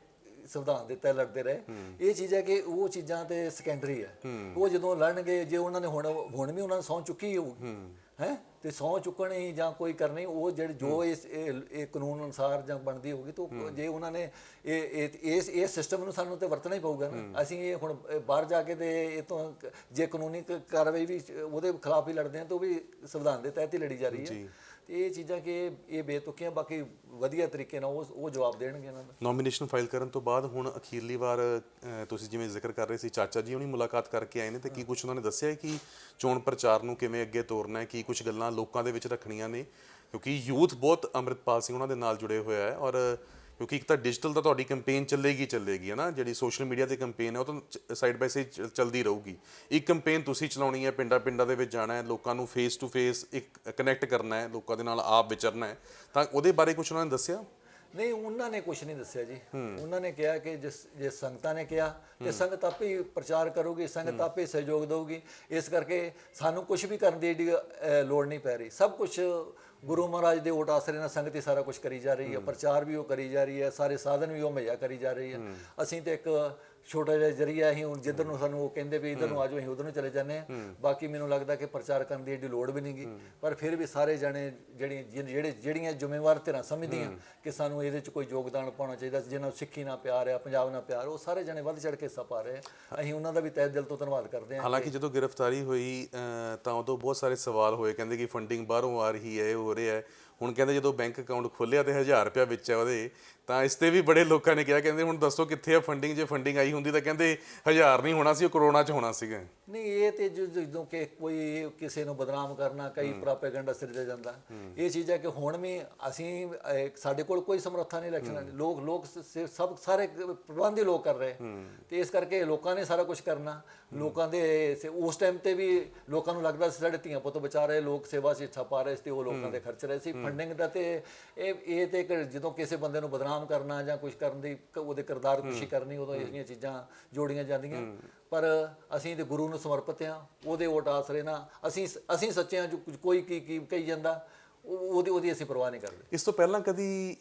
ਸੰਵਿਧਾਨ ਦੇ ਤਹਿਤ ਲੜਦੇ ਰਹੇ। ਇਹ ਚੀਜ਼ ਹੈ ਕਿ ਉਹ ਚੀਜ਼ਾਂ ਤੇ ਸੈਕੰਡਰੀ ਹੈ। ਉਹ ਜਦੋਂ ਲੜਨਗੇ ਜੇ ਉਹਨਾਂ ਨੇ ਹੁਣ ਹੁਣ ਵੀ ਉਹਨਾਂ ਨੇ ਸਹੁੰ ਚੁੱਕੀ ਹੋਊਗੀ ਹੈ। ਤੇ ਸਹੁੰ ਚੁੱਕਣੀ ਜਾਂ ਕੋਈ ਕਰਨੀ ਉਹ ਜਿਹੜੇ ਜੋ ਇਸ ਇਹ ਇਹ ਕਾਨੂੰਨ ਅਨੁਸਾਰ ਜਾਂ ਬਣਦੀ ਹੋਊਗੀ ਤਾਂ ਜੇ ਉਹਨਾਂ ਨੇ ਇਹ ਇਹ- ਇਸ ਇਸ ਸਿਸਟਮ ਨੂੰ ਸਾਨੂੰ ਤੇ ਵਰਤਣਾ ਹੀ ਪਊਗਾ ਨਾ। ਅਸੀਂ ਇਹ ਹੁਣ ਬਾਹਰ ਜਾ ਕੇ ਤੇ ਇਹ ਤੋਂ ਜੇ ਕਾਨੂੰਨੀ ਕਾਰਵਾਈ ਵੀ ਉਹਦੇ ਖਿਲਾਫ ਹੀ ਲੜਦੇ ਆ ਤਾਂ ਉਹ ਵੀ ਸੰਵਿਧਾਨ ਦੇ ਤਹਿਤ ਹੀ ਲੜੀ ਜਾ ਰਹੀ ਹੈ। ਤੇ ਇਹ ਚੀਜ਼ਾਂ ਕਿ ਇਹ- ਬੇਤੁਕੀਆਂ, ਬਾਕੀ ਵਧੀਆ ਤਰੀਕੇ ਨਾਲ ਉਹ ਉਹ ਜਵਾਬ ਦੇਣਗੇ ਇਹਨਾਂ ਦਾ। ਨੋਮੀਨੇਸ਼ਨ ਫਾਈਲ ਕਰਨ ਤੋਂ ਬਾਅਦ ਹੁਣ ਅਖੀਰਲੀ ਵਾਰ ਤੁਸੀਂ ਜਿਵੇਂ ਜ਼ਿਕਰ ਕਰ ਰਹੇ ਸੀ, ਚਾਚਾ ਜੀ ਹੁਣੀ ਮੁਲਾਕਾਤ ਕਰਕੇ ਆਏ ਨੇ, ਤੇ ਕੀ ਕੁਝ ਉਹਨਾਂ ਨੇ ਦੱਸਿਆ ਹੈ ਕਿ ਚੋਣ ਪ੍ਰਚਾਰ ਨੂੰ ਕਿਵੇਂ ਅੱਗੇ ਤੋਰਨਾ ਹੈ, ਕੀ ਕੁਝ ਗੱਲਾਂ ਲੋਕਾਂ ਦੇ ਵਿੱਚ ਰੱਖਣੀਆਂ ਨੇ? ਕਿਉਂਕਿ ਯੂਥ ਬਹੁਤ ਅੰਮ੍ਰਿਤਪਾਲ ਸਿੰਘ ਉਹਨਾਂ ਦੇ ਨਾਲ ਜੁੜੇ ਹੋਇਆ ਹੈ ਔਰ ਕਿਉਂਕਿ ਇੱਕ ਤਾਂ ਡਿਜੀਟਲ ਤਾਂ ਤੁਹਾਡੀ ਕੈਂਪੇਨ ਚੱਲੇਗੀ ਚੱਲੇਗੀ ਹੈ ਨਾ ਜਿਹੜੀ ਸੋਸ਼ਲ ਮੀਡੀਆ ਤੇ ਕੈਂਪੇਨ ਹੈ ਉਹ ਤਾਂ ਸਾਈਡ ਬਾਈ ਸਾਈਡ ਚੱਲਦੀ ਰਹੂਗੀ। ਇੱਕ ਕੈਂਪੇਨ ਤੁਸੀਂ ਚਲਾਉਣੀ ਹੈ ਪਿੰਡਾਂ ਪਿੰਡਾਂ ਦੇ ਵਿੱਚ ਜਾਣਾ ਹੈ ਲੋਕਾਂ ਨੂੰ ਫੇਸ ਟੂ ਫੇਸ ਇੱਕ ਕਨੈਕਟ ਕਰਨਾ ਹੈ ਲੋਕਾਂ ਦੇ ਨਾਲ ਆਪ ਵਿਚਰਨਾ ਹੈ ਤਾਂ ਉਹਦੇ ਬਾਰੇ ਕੁਝ ਉਹਨਾਂ ਨੇ ਦੱਸਿਆ? ਨਹੀਂ ਉਹਨਾਂ ਨੇ ਕੁਝ ਨਹੀਂ ਦੱਸਿਆ ਜੀ। ਉਹਨਾਂ ਨੇ ਕਿਹਾ ਕਿ ਜਿਸ ਜੇ ਸੰਗਤਾਂ ਨੇ ਕਿਹਾ ਤੇ ਸੰਗਤ ਆਪੇ ਹੀ ਪ੍ਰਚਾਰ ਕਰੂਗੀ ਸੰਗਤ ਆਪੇ ਹੀ ਸਹਿਯੋਗ ਦੇਊਗੀ। ਇਸ ਕਰਕੇ ਸਾਨੂੰ ਕੁਝ ਵੀ ਕਰਨ ਦੀ ਲੋੜ ਨਹੀਂ ਪੈ ਰਹੀ। ਸਭ ਕੁਝ ਗੁਰੂ ਮਹਾਰਾਜ ਦੇ ਓਟ ਆਸਰੇ ਨਾਲ ਸੰਗਤ ਹੀ ਸਾਰਾ ਕੁਝ ਕਰੀ ਜਾ ਰਹੀ ਹੈ ਪ੍ਰਚਾਰ ਵੀ ਉਹ ਕਰੀ ਜਾ ਰਹੀ ਹੈ ਸਾਰੇ ਸਾਧਨ ਵੀ ਉਹ ਮੁਹੱਈਆ ਕਰੀ ਜਾ ਰਹੀ ਹੈ। ਅਸੀਂ ਤੇ ਇੱਕ ਛੋਟਾ ਜਿਹਾ ਜਰੀਆ ਅਸੀਂ ਹੁਣ ਜਿੱਧਰ ਨੂੰ ਸਾਨੂੰ ਉਹ ਕਹਿੰਦੇ ਵੀ ਇਧਰ ਨੂੰ ਆਜੋ ਅਸੀਂ ਉਧਰ ਨੂੰ ਚਲੇ ਜਾਂਦੇ ਆ ਬਾਕੀ ਮੈਨੂੰ ਲੱਗਦਾ ਕਿ ਪ੍ਰਚਾਰ ਕਰਨ ਦੀ ਏਡੀ ਲੋੜ ਵੀ ਨਹੀਂਗੀ ਪਰ ਫਿਰ ਵੀ ਸਾਰੇ ਜਣੇ ਜਿਹੜੀਆਂ ਜਿਹ- ਜਿਹੜੇ ਜਿਹੜੀਆਂ ਜ਼ਿੰਮੇਵਾਰ ਧਿਰਾਂ ਸਮਝਦੀਆਂ ਕਿ ਸਾਨੂੰ ਇਹਦੇ ਚ ਕੋਈ ਯੋਗਦਾਨ ਪਾਉਣਾ ਚਾਹੀਦਾ ਜਿਨ੍ਹਾਂ ਨੂੰ ਸਿੱਖੀ ਨਾਲ ਪਿਆਰ ਆ ਪੰਜਾਬ ਨਾਲ ਪਿਆਰ ਉਹ ਸਾਰੇ ਜਣੇ ਵੱਧ ਚੜ ਕੇ ਹਿੱਸਾ ਪਾ ਰਹੇ ਆ। ਅਸੀਂ ਉਹਨਾਂ ਦਾ ਵੀ ਤਹਿ ਦਿਲ ਤੋਂ ਧੰਨਵਾਦ ਕਰਦੇ ਹਾਂ ਹਾਲਾਂਕਿ ਜਦੋਂ ਗ੍ਰਿਫਤਾਰੀ ਹੋਈ ਤਾਂ ਉਦੋਂ ਬਹੁਤ ਸਾਰੇ ਸਵਾਲ ਹੋਏ। ਕਹਿੰਦੇ ਕਿ ਫੰਡਿੰਗ ਬਾਹਰੋਂ ਆ ਰਹੀ ਹੈ ਇਹ ਹੋ ਰਿਹਾ ਹੈ। ਹੁਣ ਕਹਿੰਦੇ ਜਦੋਂ ਬੈਂਕ ਅਕਾਊਂਟ ਖੋਲਿਆ ਤੇ 1000 ਰੁਪਇਆ ਵਿੱਚ ਹੈ ਉਹਦੇ ਤਾਂ ਇਸ ਤੇ ਵੀ ਬੜੇ ਲੋਕਾਂ ਨੇ ਕਿਹਾ ਕਹਿੰਦੇ ਹੁਣ ਦੱਸੋ ਕਿੱਥੇ ਆ ਫੰਡਿੰਗ ਜੇ ਫੰਡਿੰਗ ਆਈ ਹੁੰਦੀ ਤਾਂ ਕਹਿੰਦੇ 1000 ਨਹੀਂ ਹੋਣਾ ਸੀ ਉਹ ਕਰੋਨਾ 'ਚ ਹੋਣਾ ਸੀਗਾ। ਨਹੀਂ ਇਹ ਤੇ ਜਦੋਂ ਕਿ ਕੋਈ ਕਿਸੇ ਨੂੰ ਬਦਨਾਮ ਕਰਨਾ ਕਈ ਪ੍ਰਾਪੇਗੈਂਡਾ ਸਿਰਜਿਆ ਜਾਂਦਾ। ਇਹ ਚੀਜ਼ ਹੈ ਕਿ ਹੁਣ ਵੀ ਅਸੀਂ ਸਾਡੇ ਕੋਲ ਕੋਈ ਸਮਰੱਥਾ ਨਹੀਂ ਇਲੈਕਸ਼ਨ ਲੋਕ ਲੋਕ ਸਭ ਸਾਰੇ ਪ੍ਰਬੰਧ ਲੋਕ ਕਰ ਰਹੇ। ਤੇ ਇਸ ਕਰਕੇ ਲੋਕਾਂ ਨੇ ਸਾਰਾ ਕੁਝ ਕਰਨਾ। ਲੋਕਾਂ ਦੇ ਉਸ ਟਾਈਮ ਤੇ ਵੀ ਲੋਕਾਂ ਨੂੰ ਲੱਗਦਾ ਸੀ ਸਾਡੇ ਧੀਆਂ ਪੁੱਤ ਬਚਾ ਰਹੇ ਲੋਕ ਸੇਵਾ ਇੱਛਾ ਪਾ ਰਹੇ ਸੀ ਉਹ ਲੋਕਾਂ ਦੇ ਖਰਚ ਰਹੇ ਸੀ। ਫੰਡਿੰਗ ਦਾ ਤੇ ਇਹ ਇਹ ਤੇ ਜਦੋਂ ਕਿਸੇ ਬੰਦੇ ਨੂੰ ਬਦਨਾਮ ਕਰਨਾ ਜਾਂ ਕੁਝ ਕਰਨ ਦੀ ਕ- ਉਹਦੇ ਕਿਰਦਾਰ ਕੁਸ਼ੀ ਕਰਨੀ ਉਦੋਂ ਜਿਹੀਆਂ ਚੀਜ਼ਾਂ ਜੋੜੀਆਂ ਜਾਂਦੀਆਂ। ਪਰ ਅਸੀਂ ਤੇ ਗੁਰੂ ਨੂੰ ਸਮਰਪਿਤ ਆ ਉਹਦੇ ਓਟ ਆਸਰੇ ਨਾਲ ਅਸੀਂ ਅਸੀਂ ਸੱਚੇ ਆ ਜੋ ਕੁਝ- ਕੋਈ ਕੀ ਕੀ ਕਹੀ ਜਾਂਦਾ ਉਹ- ਉਹਦੀ ਉਹਦੀ ਅਸੀਂ ਪਰਵਾਹ ਨਹੀਂ ਕਰਦੇ। ਇਸ ਤੋਂ ਪਹਿਲਾਂ ਕਦੀ